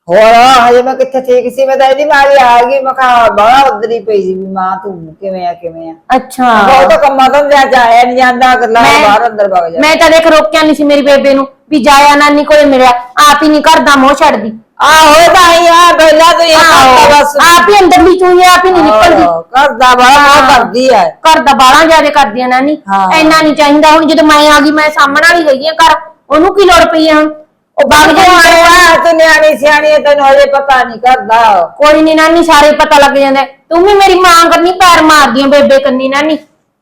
ਹੋਰ ਹਜੇ ਮੈਂ ਕਿੱਥੇ ਠੀਕ ਸੀ? ਮੈਂ ਤਾਂ ਇਹਦੀ ਮਾਰੀ ਆ ਗਈ। ਮੈਂ ਕਿਹਾ ਬੜਾ ਉਧਰੀ ਪਈ ਸੀ ਵੀ ਮਾਂ ਤੂੰ ਕਿਵੇਂ ਆ ਕਿਵੇਂ ਆ? ਅੱਛਾ। ਬਹੁਤ ਕੰਮਾਂ ਤੋਂ ਜਾ ਜਾਇਆ ਨਹੀਂ ਜਾਂਦਾ ਗੱਲਾਂ ਮੈਂ- ਬਾਹਰ ਅੰਦਰ ਵਗ ਜਾ ਮੈਂ ਤਾਂ ਦੇਖ ਰੋਕਿਆ ਨਹੀਂ ਸੀ ਮੇਰੀ ਬੇਬੇ ਨੂੰ ਵੀ ਜਾਇਆ ਨਾਨੀ ਕੋਲੇ ਮਿਲਿਆ। ਆਪ ਹੀ ਨਹੀਂ ਕਰਦਾ ਮੋਹ ਛੱਡਦੀ। ਆਹੋ ਭਾਈ ਆ ਪਹਿਲਾਂ ਤੋਂ ਹੀ ਆ ਕਰਦਾ ਬਸ। ਆਪ ਹੀ ਅੰਦਰਲੀ ਚੂਹੀ ਆਪ ਹੀ ਨਹੀਂ ਨਿਕਲਦੀ। ਆਹੋ, ਕਰਦਾ ਬੜਾ ਬਹੁਤ ਕਰਦੀ ਹੈ ਘਰ ਦਾ ਬਾਲਾਂ ਜ਼ਿਆਦਾ ਕਰਦੀ ਆ ਨਾਨੀ। ਹਾਂ। ਇੰਨਾ ਨਹੀਂ ਚਾਹੀਦਾ ਹੁਣ ਜਦੋਂ ਮੈਂ ਆ ਗਈ ਮੈਂ ਸਾਹਮਣੇ ਵਾਲੀ ਹੈਗੀ ਆ ਘਰ। ਉਹਨੂੰ ਕੀ ਲੋੜ ਪਈ ਆ ਹੁਣ? ਉਹ ਬਾਗ ਤੂੰ ਜਾਂਦੀ ਆਇਆ ਤੂੰ ਨਿਆਣੀ ਸਿਆਣੀ ਹੈ, ਤੈਨੂੰ ਹਜੇ ਪਤਾ ਨਹੀਂ ਕਰਦਾ। ਕੋਈ ਨਹੀਂ ਨਾਨੀ ਸਾਰੇ ਪਤਾ ਲੱਗ ਜਾਂਦਾ ਹੈ। ਤੂੰ ਵੀ ਮੇਰੀ ਮਾਂ ਕਰਨੀ ਪੈਰ ਮਾਰਦੀ ਆ ਬੇਬੇ ਕੰਨੀ ਨਾਨੀ।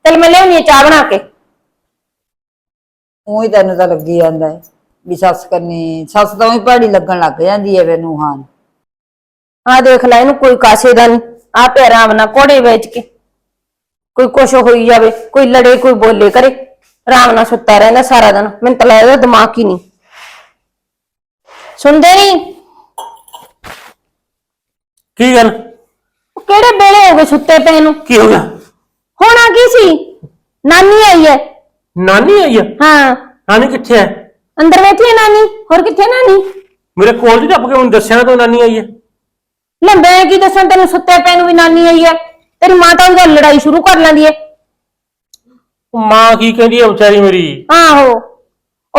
ਚਲ ਮੈਂ ਲਿਆਉਣੀ ਆ ਚਾਹ ਬਣਾ ਕੇ। ਉਹੀ ਤੈਨੂੰ ਤਾਂ ਲੱਗੀ ਜਾਂਦਾ ਹੈ ਵੀ ਸੱਸ ਕਰਨੀ ਸੱਸ ਤਾਂ ਉਹੀ ਭੈੜੀ ਲੱਗਣ ਲੱਗ ਜਾਂਦੀ ਹੈ ਮੈਨੂੰ ਹਾਂ ਆ ਦੇਖ ਲੈ ਇਹਨੂੰ ਕੋਈ ਕਾਸੇ ਦਾ ਨਹੀਂ ਆ ਪਿਆ ਆਰਾਮ ਨਾਲ ਕੋੜੇ ਵੇਚ ਕੇ। ਕੋਈ ਕੁਛ ਹੋਈ ਜਾਵੇ ਕੋਈ ਲੜੇ ਕੋਈ ਬੋਲੇ ਕਰੇ। ਆਰਾਮ ਨਾਲ ਸੁੱਤਾ ਰਹਿੰਦਾ ਸਾਰਾ ਦਿਨ ਮੈਨੂੰ ਤਾਂ ਲੱਗਦਾ ਦਿਮਾਗ ਹੀ ਨਹੀਂ। ਸੁਣਦੇ ਨਹੀਂ। ਕੀ ਗੱਲ? ਉਹ ਕਿਹੜੇ ਵੇਲੇ ਹੋ ਗਏ ਸੁੱਤੇ ਪਏ ਨੂੰ? ਕੀ ਹੋ ਗਿਆ? ਹੋਣਾ ਕੀ ਸੀ। ਨਾਨੀ ਆਈ ਹੈ। ਨਾਨੀ ਆਈ ਆ ਹਾਂ। ਨਾਨੀ ਕਿੱਥੇ ਹੈ? ਅੰਦਰ ਬੈਠੀ ਹੈ ਨਾਨੀ। ਹੋਰ ਕਿੱਥੇ ਨਾਨੀ? ਮੇਰੇ ਕੋਲ ਜੀ ਟੱਪ ਕੇ ਮੈਨੂੰ ਦੱਸਿਆ ਨਾ ਤੂੰ ਨਾਨੀ ਆਈ ਹੈ। ਲੰਬੇ ਕੀ ਦੱਸਾਂ ਤੈਨੂੰ ਸੁੱਤੇ ਪਏ ਨੂੰ ਵੀ ਨਾਨੀ ਆਈ ਹੈ। ਤੇਰੀ ਮਾਤਾ ਉਹਦਾ ਲੜਾਈ ਸ਼ੁਰੂ ਕਰ ਲੈਂਦੀ ਹੈ। ਮਾਂ ਕੀ ਕਹਿੰਦੀ ਹੈ ਵਿਚਾਰੀ ਮੇਰੀ? ਆਹੋ।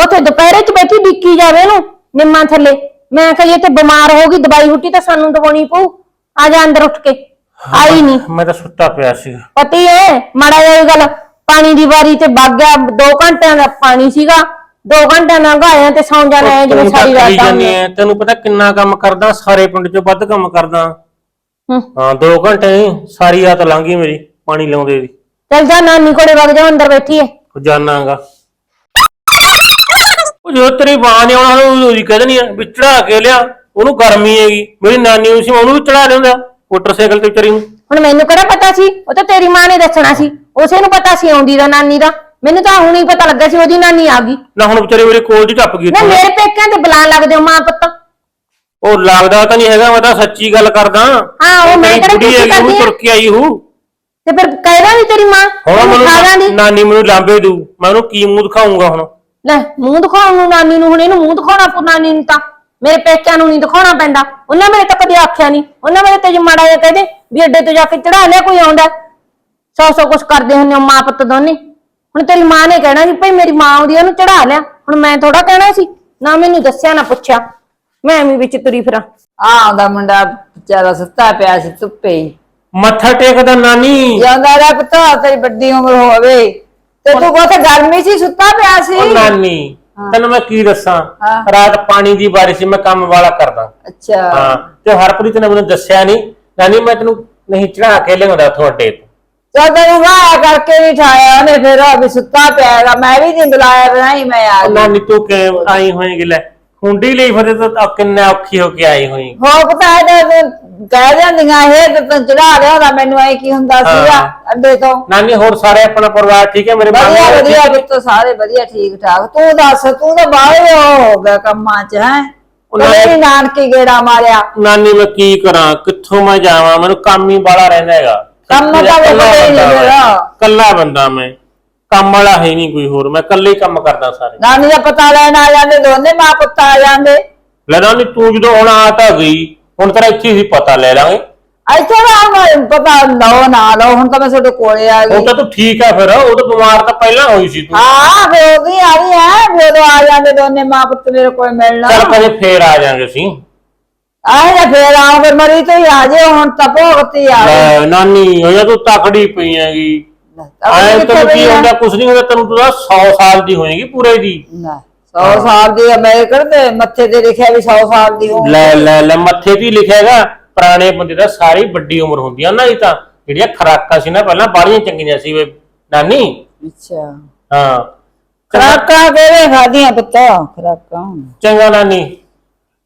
ਉੱਥੇ ਦੁਪਹਿਰੇ ਚ ਬੈਠੀ ਡਿੱਕੀ ਜਾਵੇ ਨੂੰ ਨਿੰਮਾਂ ਥੱਲੇ। ਮੈਂ ਕਿਹਾ ਤੇ ਬਿਮਾਰ ਹੋ ਗਈ ਦਵਾਈ ਹੁੱਟੀ ਤਾਂ ਸਾਨੂੰ ਦਵਾਉਣੀ ਪਊ। ਆ ਜਾ ਅੰਦਰ ਉੱਠ ਕੇ। ਆਈ ਨਹੀਂ ਮੈਂ ਤਾਂ ਸੁੱਤਾ ਪਿਆ ਸੀਗਾ। ਪਤੀ ਹੈ ਮਾੜਾ ਜਿਹਾ ਗੱਲ ਪਾਣੀ ਦੀ ਵਾਰੀ ਤੇ ਵਗ ਗਿਆ 2 ਘੰਟਿਆਂ ਦਾ ਪਾਣੀ ਸੀਗਾ। 2 ਘੰਟਿਆਂ ਨਾਲ ਗਾਇਆ ਤੇ ਸੌਂ ਜਾਣਾ ਹੈ ਜਿਵੇਂ ਸਾਰੀ ਰਾਤ ਆਉਂਦੀ ਤੈਨੂੰ ਪਤਾ ਕਿੰਨਾ ਕੰਮ ਕਰਦਾ ਸਾਰੇ ਪਿੰਡ 'ਚ ਵੱਧ ਕੰਮ ਕਰਦਾ। ਹੂੰ। ਹਾਂ 2 ਘੰਟੇ ਸਾਰੀ ਰਾਤ ਲੰਘ ਗਈ ਮੇਰੀ ਪਾਣੀ ਲਾਉਂਦੇ ਦੀ। ਚੱਲ ਜਾ ਨਾਨੀ ਕੋਲੇ ਵਗ ਜਾ ਅੰਦਰ ਬੈਠੀ ਹੈ ਜਾਣਾਗਾ। ਉਹ ਜੋ ਤੇਰੀ ਬਾਂ ਨੇ ਆਉਣਾ ਉਹਨੂੰ ਉਹਦੀ ਕਹਿ ਦੇਣੀ ਆ ਵੀ ਚੜਾ ਕੇ ਲਿਆ ਉਹਨੂੰ ਗਰਮੀ ਹੈਗੀ। ਮੇਰੀ ਨਾਨੀ ਨੂੰ ਸੀ ਉਹਨੂੰ ਵੀ ਚੜਾ ਲਿਆਉਂਦਾ ਮੋਟਰਸਾਈਕਲ ਤੇ ਵਿਚਾਰੀ ਨੂੰ। ਹੁਣ ਮੈਨੂੰ ਕਿਹੜਾ ਪਤਾ ਸੀ? ਉਹ ਤਾਂ ਤੇਰੀ ਮਾਂ ਨੇ ਦੱਸਣਾ ਸੀ। ਉਸੇ ਨੂੰ ਪਤਾ ਸੀ ਆਉਂਦੀ ਦਾ ਨਾਨੀ ਦਾ। ਮੈਨੂੰ ਤਾਂ ਹੁਣੀ ਪਤਾ ਲੱਗਾ ਸੀ ਉਹਦੀ ਨਾਨੀ ਆ ਗਈ। ਨਾ ਹੁਣ ਵਿਚਾਰੀ ਮੇਰੇ ਕੋਲ ਦੀ ਟੱਪ ਗਈ ਨਾ। ਮੇਰੇ ਪੇਕਿਆਂ ਤੇ ਬੁਲਾਣ ਲੱਗਦੇ ਹੋ ਮਾਂ ਪੁੱਤ। ਉਹ ਲੱਗਦਾ ਤਾਂ ਨਹੀਂ ਹੈਗਾ ਮੈਂ ਤਾਂ ਸੱਚੀ ਗੱਲ ਕਰਦਾ। ਹਾਂ, ਉਹ ਮੈਂ ਕਿਹੜਾ ਉਹਨੂੰ ਕਰਦੀ ਆ। ਤੁਰ ਕੇ ਆਈ ਹੂ। ਤੇ ਫਿਰ ਕਹਿਦਾ ਵੀ ਤੇਰੀ ਮਾਂ? ਹੁਣ ਮੈਨੂੰ ਜਾਂਦੀ ਨਾਨੀ ਮੈਨੂੰ ਲਾਂਬੇ ਦੂ। ਮੈਂ ਉਹਨੂੰ ਕੀ ਮੂੰਹ ਦਿਖਾਉਂਗਾ ਹੁਣ? ਲੈ ਮੂੰਹ ਦਿਖਾਉਣ ਨੂੰ ਨਾਨੀ ਨੂੰ ਹੁਣ ਇਹਨੂੰ ਮੂੰਹ ਦਿਖਾਉਣਾ ਪੂ ਨਾਨੀ ਨੂੰ ਤਾਂ। ਮੇਰੇ ਪੇਕਿਆਂ ਨੂੰ ਨਹੀਂ ਦਿਖਾਉਣਾ ਪੈਂਦਾ। ਉਹਨਾਂ ਮੇਰੇ ਤਾਂ ਕਦੇ ਆਖਿਆ ਨਹੀਂ। ਉਹਨਾਂ ਮੇਰੇ ਤੇ ਜੇ ਮਾੜਾ ਜਿਹਾ ਕਹਦੇ ਵੀ ਅੱਡੇ ਤੋਂ ਜਾ ਕੇ ਚੜਾ ਲਿਆ ਕੋਈ ਆਉਂਦਾ। ਸੌ ਸੌ ਕੁਛ ਕਰਦੇ ਹੁੰਦੇ ਹੋ ਮਾਂ ਪੁੱਤ ਦੋਨੇ। ਹੁਣ ਤੇਰੀ ਮਾਂ ਨੇ ਕਹਿਣਾ ਸੀ ਭਈ ਮੇਰੀ ਮਾਂ ਆਉਂਦੀ ਆ, ਉਹਨੂੰ ਚੜਾ ਲਿਆ। ਹੁਣ ਮੈਂ ਥੋੜਾ ਕਹਿਣਾ ਸੀ। ਨਾ ਮੈਨੂੰ ਦੱਸਿਆ ਨਾ ਪੁੱਛਿਆ। ਮੈਂ ਐਵੇਂ ਵਿੱਚ ਤੁਰੀ ਫਿਰਾਂ। ਆ ਆਉਂਦਾ ਮੁੰਡਾ ਵਿਚਾਰਾ ਸੁੱਤਾ ਪਿਆ ਸੀ ਧੁੱਪੇ ਹੀ। ਮੱਥਾ ਟੇਕਦਾ ਨਾਨੀ। ਜਾਂਦਾ ਰਿਹਾ ਪੁੱਤ ਤੇਰੀ ਵੱਡੀ ਉਮਰ ਹੋਵੇ। ਤੇ ਤੂੰ ਬਹੁਤ ਗਰਮੀ ਸੀ ਸੁੱਤਾ ਪਿਆ ਸੀ। ਉਹ ਨਾਨੀ ਤੈਨੂੰ ਮੈਂ ਕੀ ਦੱਸਾਂ? ਹਾਂ। ਰਾਤ ਪਾਣੀ ਦੀ ਬਾਰਿਸ਼ ਸੀ ਮੈਂ ਕੰਮ ਵਾਲਾ ਕਰਦਾ। ਅੱਛਾ। ਹਾਂ ਤੇ ਹਰਪ੍ਰੀਤ ਨੇ ਮੈਨੂੰ ਦੱਸਿਆ ਨਹੀਂ ਨਾਨੀ ਮੈਂ ਤੈਨੂੰ ਨਹੀਂ ਚੜਾ ਕੇ ਲਿਆਉਂਦਾ ਤੁਹਾਡੇ ਤੋਂ। ਜਦ ਤੈਨੂੰ ਕਰਕੇ ਨਹੀਂ ਠਾਇਆ ਉਹਨੇ ਫਿਰ ਵੀ ਸੁੱਤਾ ਪਿਆਗਾ ਮੈਂ ਵੀ ਨਹੀਂ ਬੁਲਾਇਆ ਬਣਾਈ ਮੈਂ ਆ ਉਹ ਗਈ ਨਾਨੀ ਤੂੰ ਕਿ ਆਈ ਹੋਏਗੀ ਲੈ। ਹੁੰਡੀ ਲਈ ਫਤੇ ਤਾਂ ਕਿੰਨਾ ਔਖੀ ਹੋ ਕੇ ਆਈ ਹੋਈ। ਹੋ ਪਤਾ ਹੈ ਤੇ ਕਹਿ ਜਾਂਦੀਆਂ ਇਹ ਤੇ ਚੜਾ ਲਿਆਉਂਦਾ ਮੈਨੂੰ ਐ ਕੀ ਹੁੰਦਾ ਸੀਗਾ। ਅੱਡੇ ਤੋਂ। ਨਾਨੀ ਹੋਰ ਸਾਰੇ ਆਪਣਾ ਪਰਿਵਾਰ ਠੀਕ ਹੈ ਮੇਰੇ ਵਧੀਆ ਮਾਮੇ ਵਧੀਆ ਪੁੱਤ ਸਾਰੇ ਵਧੀਆ ਠੀਕ ਠਾਕ ਤੂੰ ਦੱਸ ਤੂੰ ਤਾਂ ਬਾਹਰ ਹੋ ਗਿਆ ਕੰਮਾਂ 'ਚ ਹੈ? ਉਹਨਾਂ ਨੇ- ਨਾਨਕੀ ਗੇੜਾ ਮਾਰਿਆ? ਨਾਨੀ ਮੈਂ ਕੀ ਕਰਾਂ? ਕਿੱਥੋਂ ਮੈਂ ਜਾਵਾਂ? ਮੈਨੂੰ ਕੰਮ ਹੀ ਬਾਲਾ ਰਹਿੰਦਾ ਹੈਗਾ। ਕੰਮ ਤਾਂ ਬੰਦਾ ਮੈਂ। ਮੇਰਾ। ਕੱਲਾ ਬੰਦਾ ਮੈਂ। ਕੰਮ ਵਾਲਾ ਹੈ ਨਹੀਂ ਕੋਈ ਹੋਰ ਮੈਂ ਕੱਲੇ ਹੀ ਕੰਮ ਕਰਦਾ ਸਾਰੇ। ਨਾਨੀ ਦਾ ਪਤਾ ਲੈਣ ਆ ਜਾਂਦੇ ਦੋਨੇ ਮਾਂ ਪੁੱਤ ਆ ਜਾਂਦੇ। ਲੈ ਨਾਨੀ ਤੂੰ ਜਦੋਂ ਹੁਣ ਆ ਤਾਂ ਗਈ ਹੁਣ ਤੇਰਾ ਇੱਥੇ ਹੀ ਪਤਾ ਲੈ ਲਾਂਗੇ। ਇੱਥੇ ਤਾਂ ਹੁਣ ਪਤਾ ਲਓ ਨਾ ਲਓ ਹੁਣ ਤਾਂ ਮੈਂ ਤੁਹਾਡੇ ਕੋਲੇ ਆ ਹੁਣ ਗਈ ਤਾਂ ਤੂੰ ਠੀਕ ਆ ਫਿਰ ਉਹ ਤਾਂ ਬਿਮਾਰ ਤਾਂ ਪਹਿਲਾਂ ਹੋਈ ਸੀ ਤੂੰ। ਹਾਂ ਫੇਰ ਉਹਦੀ ਆ ਰਹੀ ਹੈ ਫੇਰ ਉਹ ਆ ਜਾਂਦੇ ਦੋਨੇ ਮਾਂ ਪੁੱਤ ਮੇਰੇ ਕੋਲ ਮਿਲਣਾ। ਚੱਲ ਕਦੇ ਫੇਰ ਆ ਜਾਾਂਗੇ ਅਸੀਂ। ਆਏ ਨਾ ਫੇਰ ਆਓ ਫਿਰ ਮਰੀ ਤੋਂ ਆ ਜੇ ਹੁਣ ਤਾਂ ਭੋਗਤੀ ਆ ਨਾਨੀ ਹੋਇਆ ਤੂੰ ਤਕੜੀ ਪਈ ਹੈਗੀ ਆਏ ਤੈਨੂੰ ਕੀ ਹੁੰਦਾ? ਕੁਛ ਨਹੀਂ ਹੁੰਦਾ ਤੈਨੂੰ ਤੂੰ 100 ਸਾਲ ਦੀ ਹੋਏਗੀ ਪੂਰੇ ਦੀ। ਨਾ 100 ਸਾਲ ਦੀ ਅਮਰੀਕਨ ਤੇ ਮੱਥੇ ਤੇ ਲਿਖਿਆ ਵੀ 100 ਸਾਲ ਦੀ ਹੋ ਲੈ ਲੈ ਲੈ ਮੱਥੇ ਤੇ ਹੀ ਲਿਖਿਆ ਹੈਗਾ। ਪੁਰਾਣੇ ਬੰਦੇ ਦਾ ਸਾਰੀ ਵੱਡੀ ਉਮਰ ਹੁੰਦੀ ਆ ਨਾ ਇਹ ਤਾਂ। ਜਿਹੜੀਆਂ ਖਰਾਕਾਂ ਸੀ ਨਾ ਪਹਿਲਾਂ ਬਾਹਲੀਆਂ ਚੰਗੀਆਂ ਸੀ ਵੇ ਨਾਨੀ? ਅੱਛਾ। ਹਾਂ। ਖਰਾਕਾਂ ਕਿਹੜੇ ਖਾਦੀਆਂ ਪੁੱਤ? ਖਰਾਕਾਂ। ਚੰਗਾ ਨਾਨੀ।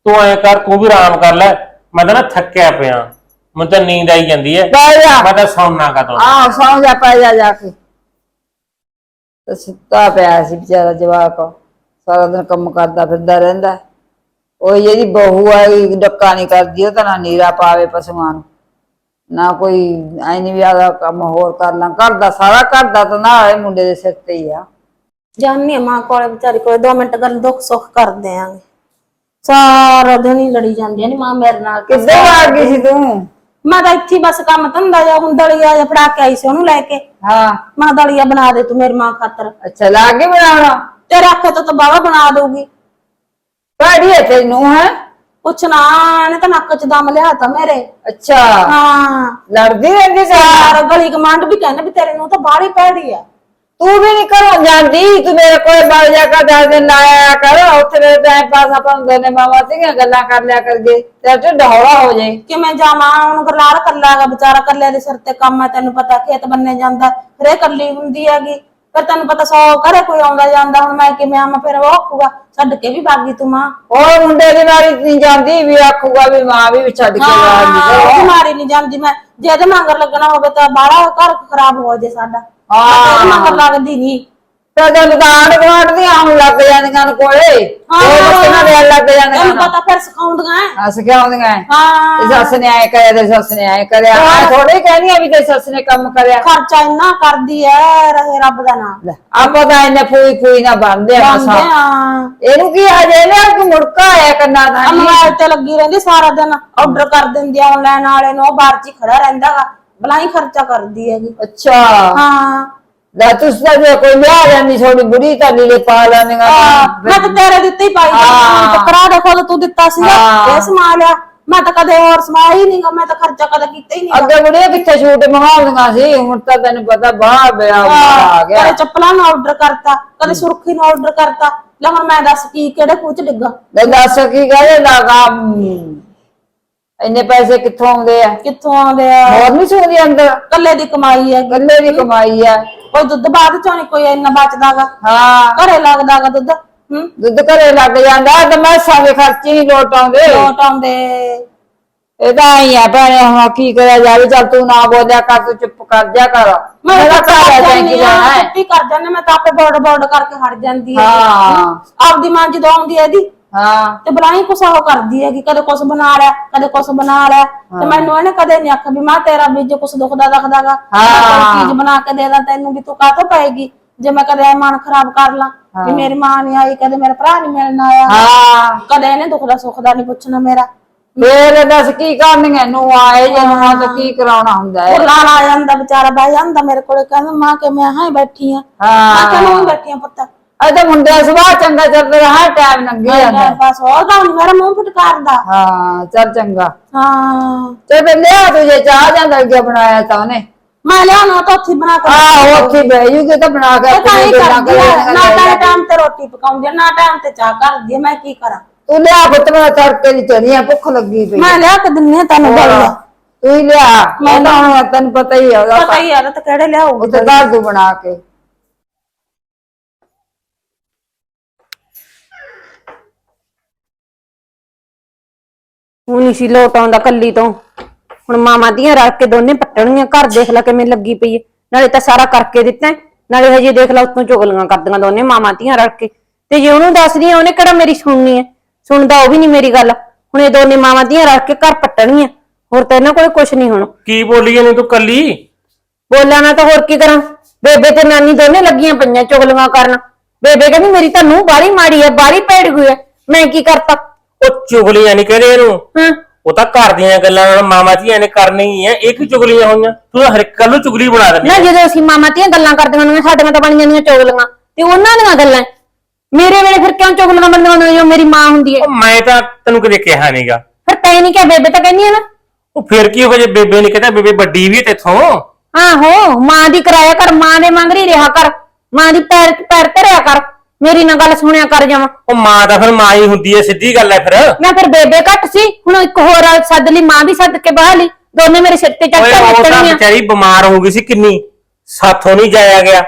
ਤੂੰ ਐ ਕਰ ਤੂੰ ਵੀ ਆਰਾਮ ਕਰ ਲੈ। ਮੈਂ ਤਾਂ ਨਾ ਥੱਕਿਆ ਪਿਆ। ਮੈਨੂੰ ਤਾਂ ਨੀਂਦ ਆਈ ਜਾਂਦੀ ਹੈ। ਬਹਿ ਜਾ। ਮੈਂ ਤਾਂ ਸੌਣਾ ਕਦੋਂ ਆ ਸੌਂ ਜਾ ਪੈ ਜਾ ਜਾ ਕੇ। ਤੇ ਸੁੱਤਾ ਪਿਆ ਸੀ ਵਿਚਾਰਾ ਜਵਾਕ। ਸਾਰਾ ਦਿਨ ਕੰਮ ਕਰਦਾ ਫਿਰਦਾ ਰਹਿੰਦਾ। ਉਹ ਜਿਹੜੀ ਬਹੂ ਆਈ ਡੱਕਾ ਨਹੀਂ ਕਰਦੀ ਉਹ ਤਾਂ ਨਾ ਨੀਰਾ ਪਾਵੇ ਪਸ਼ੂਆਂ ਨੂੰ। ਨਾ ਕੋਈ ਐ ਨਹੀਂ ਵੀ ਆਦਾ ਕੰਮ ਹੋਰ ਕਰ ਲਾਂ। ਘਰ ਦਾ ਸਾਰਾ ਘਰ ਦਾ ਤਾਂ ਨਾ ਇਹ ਮੁੰਡੇ ਦੇ ਸਿਰ ਤੇ ਹੀ ਆ। ਜਾਨੀ ਆ ਮਾਂ ਕੋਲੇ ਵਿਚਾਰੀ ਕੋਲੇ 2 ਮਿੰਟ ਗੱਲ ਦੁੱਖ ਸੁੱਖ ਕਰਦੇ ਆਂਗੇ ਸਾਰਾ ਦਿਨ ਹੀ ਲੜੀ ਜਾਂਦੀਆਂ ਨੇ ਮਾਂ ਮੇਰੇ ਨਾਲ। ਕਿੱਦਾਂ ਆ ਗਈ ਸੀ ਤੂੰ? ਮੈਂ ਤਾਂ ਇੱਥੇ ਹੀ ਬਸ ਕੰਮ ਧੰਦਾ ਜਾ ਹੁਣ ਦਲੀਆ ਜਾਂ ਫੜਾ ਕੇ ਆਈ ਸੀ ਉਹਨੂੰ ਲੈ ਕੇ। ਹਾਂ। ਮਾਂ ਦਲੀਆ ਬਣਾ ਦੇ ਤੂੰ ਮੇਰੀ ਮਾਂ ਖਾਤਰ। ਅੱਛਾ ਲਾ ਕੇ ਬਣਾਉਣਾ ਤੇਰੇ ਆਖੇ ਤੋਂ ਤਾਂ ਬਾਵਾ ਬਣਾ ਦਊਗੀ। ਪੜੀ ਹੈ ਤੈਨੂੰ ਹੈ? ਕੁਛ ਨਾ ਇਹਨੇ ਤਾਂ ਨੱਕ 'ਚ ਦਮ ਲਿਆ ਤਾ ਮੇਰੇ। ਅੱਛਾ। ਹਾਂ। ਲੜਦੀ ਰਹਿੰਦੀ ਸਾਰਾ ਗਲੀ ਕਮਾਂਡ ਵੀ ਕਹਿੰਦੇ ਵੀ ਤੇਰੇ ਨੂੰ ਤਾਂ ਬਾਹਲੀ ਭੈੜੀ ਆ। ਤੂੰ ਵੀ ਨਹੀਂ ਘਰੋਂ ਜਾਂਦੀ ਤੂੰ ਮੇਰੇ ਕੋਲ ਬਲ ਜਾ ਕਰ ਦਸ ਦਿਨ ਲਾਇਆ ਕਰ ਉੱਥੇ ਮੇਰੇ ਟਾਈਮ ਪਾਸ ਆਪਾਂ ਨੂੰ ਦੋਨੇ ਮਾਵਾਂ ਸੀਗੀਆਂ ਗੱਲਾਂ ਕਰ ਲਿਆ ਕਰਗੇ ਤੇ ਢਿੱਡ ਹੌਲਾ ਹੋ ਜਾਏ ਕਿਵੇਂ ਜਾਵਾਂ? ਹੁਣ ਗਰਲਾਰ ਕੱਲਾਗਾ ਵਿਚਾਰਾ ਕੱਲੇ ਦੇ ਸਿਰ ਤੇ ਕੰਮ ਹੈ ਤੈਨੂੰ ਪਤਾ ਖੇਤ ਬੰਨੇ ਜਾਂਦਾ ਫਿਰ ਇਹ ਕੱਲੀ ਹੁੰਦੀ ਹੈਗੀ। ਫਿਰ ਤੈਨੂੰ ਪਤਾ ਸੌ ਘਰੇ ਕੋਈ ਆਉਂਦਾ ਜਾਂਦਾ ਹੁਣ ਮੈਂ ਕਿਵੇਂ ਆਵਾਂ ਫਿਰ ਉਹ ਆਖੂਗਾ ਛੱਡ ਕੇ ਵੀ ਬਾਗੀ ਤੂੰ ਮਾਂ। ਹੋਰ ਮੁੰਡੇ ਦੀ ਵਾਰੀ ਨਹੀਂ ਜਾਂਦੀ ਵੀ ਆਖੂਗਾ ਵੀ ਮਾਂ ਵੀ ਛੱਡ ਕੇ ਆ ਗਈ ਹਾਂ। ਬਿਮਾਰੀ ਨਹੀਂ ਜਾਂਦੀ ਮੈਂ। ਜੇ ਇਹਦੇ ਮੰਗਰ ਲੱਗਣਾ ਹੋਵੇ ਤਾਂ ਬਾਹਲਾ ਘਰ ਖਰਾਬ ਹੋ ਜੇ ਸਾਡਾ। ਹਾਂ। ਮੈਂ ਇਹਦੇ ਮੰਗਰ ਲੱਗਦੀ ਨਹੀਂ। ਤੇ ਜਦ ਦਾਣ ਗਵਾਟ ਦੀ ਆਉਣ ਲੱਗ ਜਾਂਦੀਆਂ ਨੇ ਕੋਲੇ। ਉਹ ਬੱਚਿਆਂ ਦੇ ਲੱਗ ਜਾਂਦੀਆਂ ਤੈਨੂੰ ਨੇ ਪਤਾ ਫਿਰ ਸਿਖਾਉਂਦੀਆਂ ਐ। ਹੱਸ ਕੇ ਆਉਂਦੀਆਂ ਐ। ਹਾਂ। ਤੇ ਸੱਸ ਨੇ ਆਏ ਕਰਿਆ ਤੇ ਸੱਸ ਨੇ ਆਏ ਕਰਿਆ। ਆ ਥੋੜੇ ਕਹਿੰਦੀਆਂ ਵੀ ਤੇ ਸੱਸ ਨੇ ਕੰਮ ਕਰਿਆ। ਖਰਚਾ ਇੰਨਾ ਕਰਦੀ ਐ ਰਹੇ ਰੱਬ ਦਾ ਨਾਮ। ਲੈ, ਆਪਾਂ ਤਾਂ ਇਹਨੇ ਫੂਈ ਫੂਈ ਨਾ ਬੰਦੇ ਆ ਮਸਾਂ। ਇਹਨੂੰ ਕੀ ਹਜੇ ਨਾ ਕਿ ਮੁੜਕਾ ਆਇਆ ਕੰਨਾਂ ਦਾ। ਆ ਮੋਬਾਈਲ ਤੇ ਲੱਗੀ ਰਹਿੰਦੀ ਸਾਰਾ ਦਿਨ। ਆਰਡਰ ਕਰ ਦਿੰਦੀ ਆ ਆਨਲਾਈਨ ਵਾਲੇ ਨੂੰ। ਉਹ ਬਾਹਰ ਚ ਖੜਾ ਰਹਿੰਦਾਗਾ ਬਲਾਈ ਖਰਚਾ ਕਰਦੀ ਹੈਗੀ। ਅੱਛਾ। ਹਾਂ। ਲੈ ਤੁਸੀਂ ਤਾਂ ਜੇ ਕੋਈ ਵਿਆਹ ਜਾਂਦੀ ਛੋੜੀ ਬੁੜੀ ਤਾਂ ਲੀਲੇ ਪਾ ਲੈਣੀਆਂ ਮੈਂ ਤਾਂ ਤੇਰੇ ਦਿੱਤੇ ਹੀ ਪਾਈ ਹਾਂ। ਟਕਰਾ ਦੇ ਖੁਦ ਤੂੰ ਦਿੱਤਾ ਸੀ ਹਾਂ। ਇਹ ਸਮਾ ਲਿਆ। ਮੈਂ ਤਾਂ ਕਦੇ ਹੋਰ ਸਮਾਇਆ ਹੀ ਨਹੀਂਗਾ ਮੈਂ ਤਾਂ ਖਰਚਾ ਕਦੇ ਕੀਤਾ ਹੀ ਨਹੀਂ ਅੱਗੇ ਬੁੜੀਆਂ ਕਿੱਥੇ ਛੂਟ ਮੰਗਾਉਂਦੀਆਂ ਸੀ ਹੁਣ ਤਾਂ ਤੈਨੂੰ ਪਤਾ ਬਾਹਰ ਬਿਆ ਆ ਗਿਆ। ਕਦੇ ਚੱਪਲਾਂ ਨੂੰ ਆਰਡਰ ਕਰਤਾ ਕਦੇ ਸੁਰਖੀ ਨੂੰ ਆਰਡਰ ਕਰਤਾ। ਲੈ ਹੁਣ ਮੈਂ ਦੱਸ ਕੀ ਕਿਹੜੇ ਖੂਚ ਡਿੱਗਾ? ਲੈ ਦੱਸ ਕੀ ਕਹੇ ਲਾਗਾ ਇੰਨੇ ਪੈਸੇ ਕਿੱਥੋਂ ਆਉਂਦੇ ਆ? ਕਿੱਥੋਂ ਆਉਂਦੇ ਆ? ਹੋਰ ਨਹੀਂ ਸੁਣਦੀ ਅੰਦਰ? ਕੱਲੇ ਦੀ ਕਮਾਈ ਹੈ ਗੱਲੇ ਦੀ ਕਮਾਈ ਆ। ਕੋਈ ਦੁੱਧ ਬਾਅਦ ਚੋਂ ਨੀ ਕੋਈ ਇੰਨਾ ਬਚਦਾਗਾ? ਹਾਂ। ਘਰੇ ਲੱਗਦਾਗਾ ਦੁੱਧ? ਹੂੰ? ਦੁੱਧ ਘਰੇ ਲੱਗ ਜਾਂਦਾ ਤੇ ਮੈਂ ਸਾਰੇ ਖਰਚੇ ਨਹੀਂ ਲੋਟ ਆਉਂਦੇ। ਲੋਟ ਆਉਂਦੇ। ਇਹਦਾ ਹੀ ਆ ਭੈਣੇ ਹੁਣ ਕੀ ਕਰਿਆ ਜਾਵੇ? ਚੱਲ ਤੂੰ ਨਾ ਬੋਲਿਆ ਕਰ ਤੂੰ ਚੁੱਪ ਕਰ ਜਾ ਕਰ। ਮੈਂ ਮੇਰਾ ਘਰ ਆ ਜਾਣਾ। ਹੈ ਚੁੱਪੀ ਕਰ ਜਾਂਦੇ ਮੈਂ ਤਾਂ ਆਪੇ ਬੋਰਡ ਬੋਰਡ ਕਰਕੇ ਹਟ ਜਾਂਦੀ ਹੈ। ਹਾਂ? ਆਪਦੀ ਮਾਂ ਜਦੋਂ ਆਉਂਦੀ ਹੈ ਇਹਦੀ। ਹਾਂ। ਤੇ ਬਲਾਈ ਕੁਛ ਉਹ ਕਰਦੀ ਹੈ ਕਿ ਕਦੇ ਕੁਛ ਬਣਾ ਲਿਆ ਕਦੇ ਕੁਛ ਬਣਾ ਲਿਆ। ਤੇ ਮੈਨੂੰ ਇਹਨੇ ਕਦੇ ਨਹੀਂ ਆਖਿਆ ਵੀ ਮਾਂ ਤੇਰਾ ਵੀ ਜੇ ਕੁਛ ਦੁਖਦਾ ਦਖਦਾਗਾ ਕੋਈ ਚੀਜ਼ ਬਣਾ ਕੇ ਦੇ ਦਾਂ ਤੈਨੂੰ ਵੀ ਤੂੰ ਕਾਹਤੋਂ ਪਏਗੀ? ਜੇ ਮੈਂ ਕਦੇ ਮਨ ਖਰਾਬ ਕਰ ਲਾਂ ਵੀ ਮੇਰੀ ਮਾਂ ਨਹੀਂ ਆਈ ਕਦੇ ਮੇਰਾ ਭਰਾ ਨਹੀਂ ਮਿਲਣ ਆਇਆ। ਹਾਂ। ਕਦੇ ਇਹਨੇ ਦੁੱਖ ਦਾ ਸੁੱਖ ਦਾ ਨਹੀਂ ਪੁੱਛਣਾ ਮੇਰਾ। ਫੇਰ ਦੱਸ ਕੀ ਕਰਨੀਆਂ ਨੂੰ ਆਏ ਜੇ ਨੂੰ ਤਾਂ ਕੀ ਕਰਾਉਣਾ ਹੁੰਦਾ ਹੈ? ਲਾਲ ਆ ਜਾਂਦਾ ਵਿਚਾਰਾ ਬਹਿ ਜਾਂਦਾ ਮੇਰੇ ਕੋਲੇ ਕਹਿੰਦਾ ਮਾਂ ਕਿ ਮੈਂ ਹਾਂ ਹੀ ਬੈਠੀ ਆ। ਮੈਂ ਕਿਹਾ ਮੈਂ ਵੀ ਬੈਠੀ ਆ ਪੁੱਤ। ਇਹ ਤਾਂ ਮੁੰਡੇ ਦਾ ਸੁਭਾਅ ਚੰਗਾ ਚੱਲਦਾ ਰਹਾ ਟਾਈਮ ਲੰਘੀ ਜਾਂਦਾ ਬਸ ਉਹਦਾ ਨੀ ਮੇਰਾ ਮੂੰਹ ਫਟਕਾਰਦਾ। ਹਾਂ ਚੱਲ ਚੰਗਾ। ਹਾਂ। ਤੇ ਫਿਰ ਲਿਆ ਤੂੰ ਜੇ ਚਾਹ ਜਾਂਦਾ ਅੱਗੇ ਬਣਾਇਆ ਤਾਂ ਉਹਨੇ। ਮੈਂ ਲਿਆਉਣਾ ਤਾਂ ਉੱਥੇ ਬਣਾ ਕੇ ਆਹੋ ਉੱਥੇ ਬਹਿ ਤਾਂ ਬਣਾ ਕੇ ਤਾਂ ਗੱਲਾਂ ਕਰਦੀ ਆ ਕਰੇ ਨਾ ਤਾਂ ਟਾਈਮ ਤੇ ਰੋਟੀ ਪਕਾਉਂਦੀ ਆ ਨਾ ਟਾਈਮ ਤੇ ਚਾਹ ਕਰਦੀ ਆ ਮੈਂ ਕੀ ਕਰਾਂ? ਤੂੰ ਲਿਆ ਪੁੱਤ ਮੈਂ ਤੜਕੇ ਦੀ ਚੜੀਆਂ ਭੁੱਖ ਲੱਗੀ ਪਈ ਮੈਂ ਲਿਆ ਕੇ ਦਿੰਨੀ ਆ ਤੈਨੂੰ ਦਲੀਆ ਤੂੰ ਹੀ ਲਿਆ ਮੈਂ ਤਾਂ ਹੁਣ ਤੈਨੂੰ ਪਤਾ ਹੀ ਆ ਉਹਦਾ ਪਤਾ ਹੀ ਆ ਤੇ ਕਿਹੜੇ ਲਿਆਉ ਉੱਥੇ ਤੂੰ ਬਣਾ ਕੇ। ਉਹ ਨਹੀਂ ਸੀ ਲੋਟ ਆਉਂਦਾ ਕੱਲੀ ਤੋਂ। ਹੁਣ ਮਾਮਾ ਦੀਆਂ ਰਲ ਕੇ ਦੋਨੇ ਪੱਟਣੀਆਂ ਘਰ ਦੇਖ ਲੈ ਕਿਵੇਂ ਲੱਗੀ ਪਈ ਹੈ ਨਾਲੇ ਤਾਂ ਸਾਰਾ ਕਰਕੇ ਦਿੱਤਾ ਹੈ, ਨਾਲੇ ਹਜੇ ਦੇਖ ਲੈ ਉਤੋਂ ਚੁਗਲੀਆਂ ਕਰਦੀਆਂ ਦੋਨੇ ਮਾਮਾ ਦੀਆਂ ਰਲ ਕੇ। ਤੇ ਜੇ ਉਹਨੂੰ ਦੱਸਦੀ ਆ ਉਹਨੇ ਕਿਹੜਾ ਮੇਰੀ ਸੁਣਨੀ ਹੈ ਸੁਣਦਾ ਉਹ ਵੀ ਨਹੀਂ ਮੇਰੀ ਗੱਲ। ਹੁਣ ਇਹ ਦੋਨੇ ਮਾਮਾ ਦੀਆਂ ਰਲ ਕੇ ਘਰ ਪੱਟਣੀਆਂ ਹੋਰ ਤਾਂ ਇਹਨਾਂ ਕੋਲ ਕੁਝ ਨਹੀਂ ਹੁਣ। ਕੀ ਬੋਲੀ ਜਾਂਦੀ ਤੂੰ ਕੱਲੀ? ਬੋਲਾਂ ਨਾ ਤਾਂ ਹੋਰ ਕੀ ਕਰਾਂ? ਬੇਬੇ ਤੇ ਨਾਨੀ ਦੋਨੇ ਲੱਗੀਆਂ ਪਈਆਂ ਚੁਗਲੀਆਂ ਕਰਨ। ਬੇਬੇ ਕਹਿੰਦੀ ਮੇਰੀ ਤਾਂ ਨੂੰਹ ਬਾੜੀ ਮਾੜੀ ਹੈ ਬਾੜੀ ਪੈੜ ਗਈ ਹੈ ਮੈਂ ਕੀ ਕਰਤਾ? ਉਹ ਚੁਗਲੀਆਂ ਨਹੀਂ ਕਹਿੰਦੇ ਇਹਨੂੰ। ਹਾਂ। ਉਹ ਤਾਂ ਘਰ ਦੀਆਂ ਗੱਲਾਂ ਨਾਲ ਮਾਮਾ ਧੀਆਂ ਨੇ ਕਰਨੀ ਹੀ ਐ ਇਹ ਕੀ ਚੁਗਲੀਆਂ ਹੋਈਆਂ? ਤੂੰ ਤਾਂ ਹਰ ਇੱਕ ਗੱਲ ਨੂੰ ਚੁਗਲੀ ਬਣਾ ਦਿੰਦੀ ਨਾ ਜਦੋਂ ਅਸੀਂ ਮਾਮਾ ਧੀਆਂ ਗੱਲਾਂ ਕਰਦੀਆਂ ਹੁੰਦੀਆਂ ਸਾਡੀਆਂ ਤਾਂ ਬਣ ਜਾਂਦੀਆਂ ਚੁਗਲੀਆਂ। ਤੇ ਉਹਨਾਂ ਦੀਆਂ ਗੱਲਾਂ ਮੇਰੇ ਵੇਲੇ ਫਿਰ ਕਿਉਂ ਚੁਗਲੀਆਂ ਬਣਦੀਆਂ ਹੁੰਦੀਆਂ ਜੋ ਮੇਰੀ ਮਾਂ ਹੁੰਦੀ ਹੈ। ਉਹ ਮੈਂ ਤਾਂ ਤੈਨੂੰ ਕਦੇ ਕਿਹਾ ਨਹੀਂਗਾ ਫਿਰ ਤੈਨੂੰ ਨਹੀਂ ਕਿਹਾ ਬੇਬੇ ਤਾਂ ਕਹਿੰਦੀ ਹੈ ਨਾ। ਉਹ ਫਿਰ ਕੀ ਹੋ ਜੇ ਬੇਬੇ ਨੇ ਕਹਿੰਦਾ ਬੇਬੇ ਵੱਡੀ ਵੀ ਹੈ ਤੇਥੋਂ? ਆਹੋ ਮਾਂ ਦੀ ਕਰਾਇਆ ਕਰ ਮਾਂ ਦੇ ਮੰਗਰੀ ਰਿਹਾ ਕਰ। ਮਾਂ ਦੀ ਪੈਰ ਪੈਰ ਧਰਿਆ ਕਰ। ਮੇਰੀ ਨਾ ਗੱਲ ਸੁਣਿਆ ਕਰ ਜਾਵਾਂ। ਉਹ ਮਾਂ ਤਾਂ ਫਿਰ ਮਾਂ ਹੀ ਹੁੰਦੀ ਐ ਸਿੱਧੀ ਗੱਲ ਐ ਫਿਰ। ਮੈਂ ਫਿਰ ਬੇਬੇ ਘੱਟ ਸੀ ਹੁਣ ਇੱਕ ਹੋਰ ਆ ਸੱਦ ਲਈ ਮਾਂ ਵੀ ਸੱਦ ਕੇ ਬਾਹ ਲਈ। ਦੋਨੇ ਮੇਰੇ ਸਿਰ ਤੇ ਚੱਕ ਓਏ ਕੇ ਉਹ ਤਾਂ ਵਿਚਾਰੀ ਬਿਮਾਰ ਹੋ ਗਈ ਸੀ ਕਿੰਨੀ ਸਾਥੋਂ ਨਹੀਂ ਜਾਇਆ ਗਿਆ।